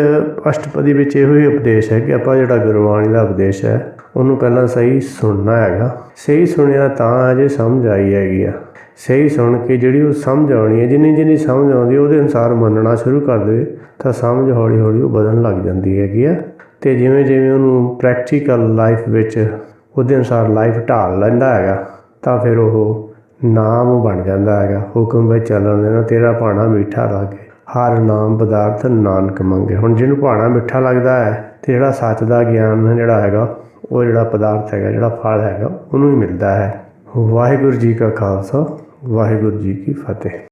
ਅਸ਼ਟਪਦੀ ਵਿੱਚ ਇਹੋ ਹੀ ਉਪਦੇਸ਼ ਹੈ ਕਿ ਆਪਾਂ ਜਿਹੜਾ ਗੁਰਬਾਣੀ ਦਾ ਉਪਦੇਸ਼ ਹੈ, ਉਹਨੂੰ ਪਹਿਲਾਂ ਸਹੀ ਸੁਣਨਾ ਹੈਗਾ। ਸਹੀ ਸੁਣਿਆ ਤਾਂ ਅਜੇ ਸਮਝ ਆਈ ਹੈਗੀ ਆ। ਸਹੀ ਸੁਣ ਕੇ ਜਿਹੜੀ ਉਹ ਸਮਝ ਆਉਣੀ ਹੈ, ਜਿੰਨੀ ਜਿੰਨੀ ਸਮਝ ਆਉਂਦੀ, ਉਹਦੇ ਅਨੁਸਾਰ ਮੰਨਣਾ ਸ਼ੁਰੂ ਕਰ ਦੇਵੇ ਤਾਂ ਸਮਝ ਹੌਲੀ ਹੌਲੀ ਉਹ ਬਦਲਣ ਲੱਗ ਜਾਂਦੀ ਹੈਗੀ ਆ। ਅਤੇ ਜਿਵੇਂ ਜਿਵੇਂ ਉਹਨੂੰ ਪ੍ਰੈਕਟੀਕਲ ਲਾਈਫ ਵਿੱਚ ਉਹਦੇ ਅਨੁਸਾਰ ਲਾਈਫ ਢਾਲ ਲੈਂਦਾ ਹੈਗਾ, ਤਾਂ ਫਿਰ ਉਹ ਨਾਮ ਬਣ ਜਾਂਦਾ ਹੈਗਾ, ਹੁਕਮ ਵਿੱਚ ਚੱਲਣ ਦੇ ਨਾਲ ਤੇਰਾ ਭਾਣਾ ਮਿੱਠਾ ਲੱਗੇ। ਹਰ ਨਾਮ ਪਦਾਰਥ ਨਾਨਕ ਮੰਗੇ। ਹੁਣ ਜਿਹਨੂੰ ਭਾਣਾ ਮਿੱਠਾ ਲੱਗਦਾ ਹੈ ਤੇ ਜਿਹੜਾ ਸੱਚ ਦਾ ਗਿਆਨ ਜਿਹੜਾ ਹੈਗਾ, ਉਹ ਜਿਹੜਾ ਪਦਾਰਥ ਹੈਗਾ, ਜਿਹੜਾ ਫਲ ਹੈਗਾ, ਉਹਨੂੰ ਹੀ ਮਿਲਦਾ ਹੈ। ਵਾਹਿਗੁਰੂ ਜੀ ਕਾ ਖਾਲਸਾ, ਵਾਹਿਗੁਰੂ ਜੀ ਕੀ ਫਤਿਹ।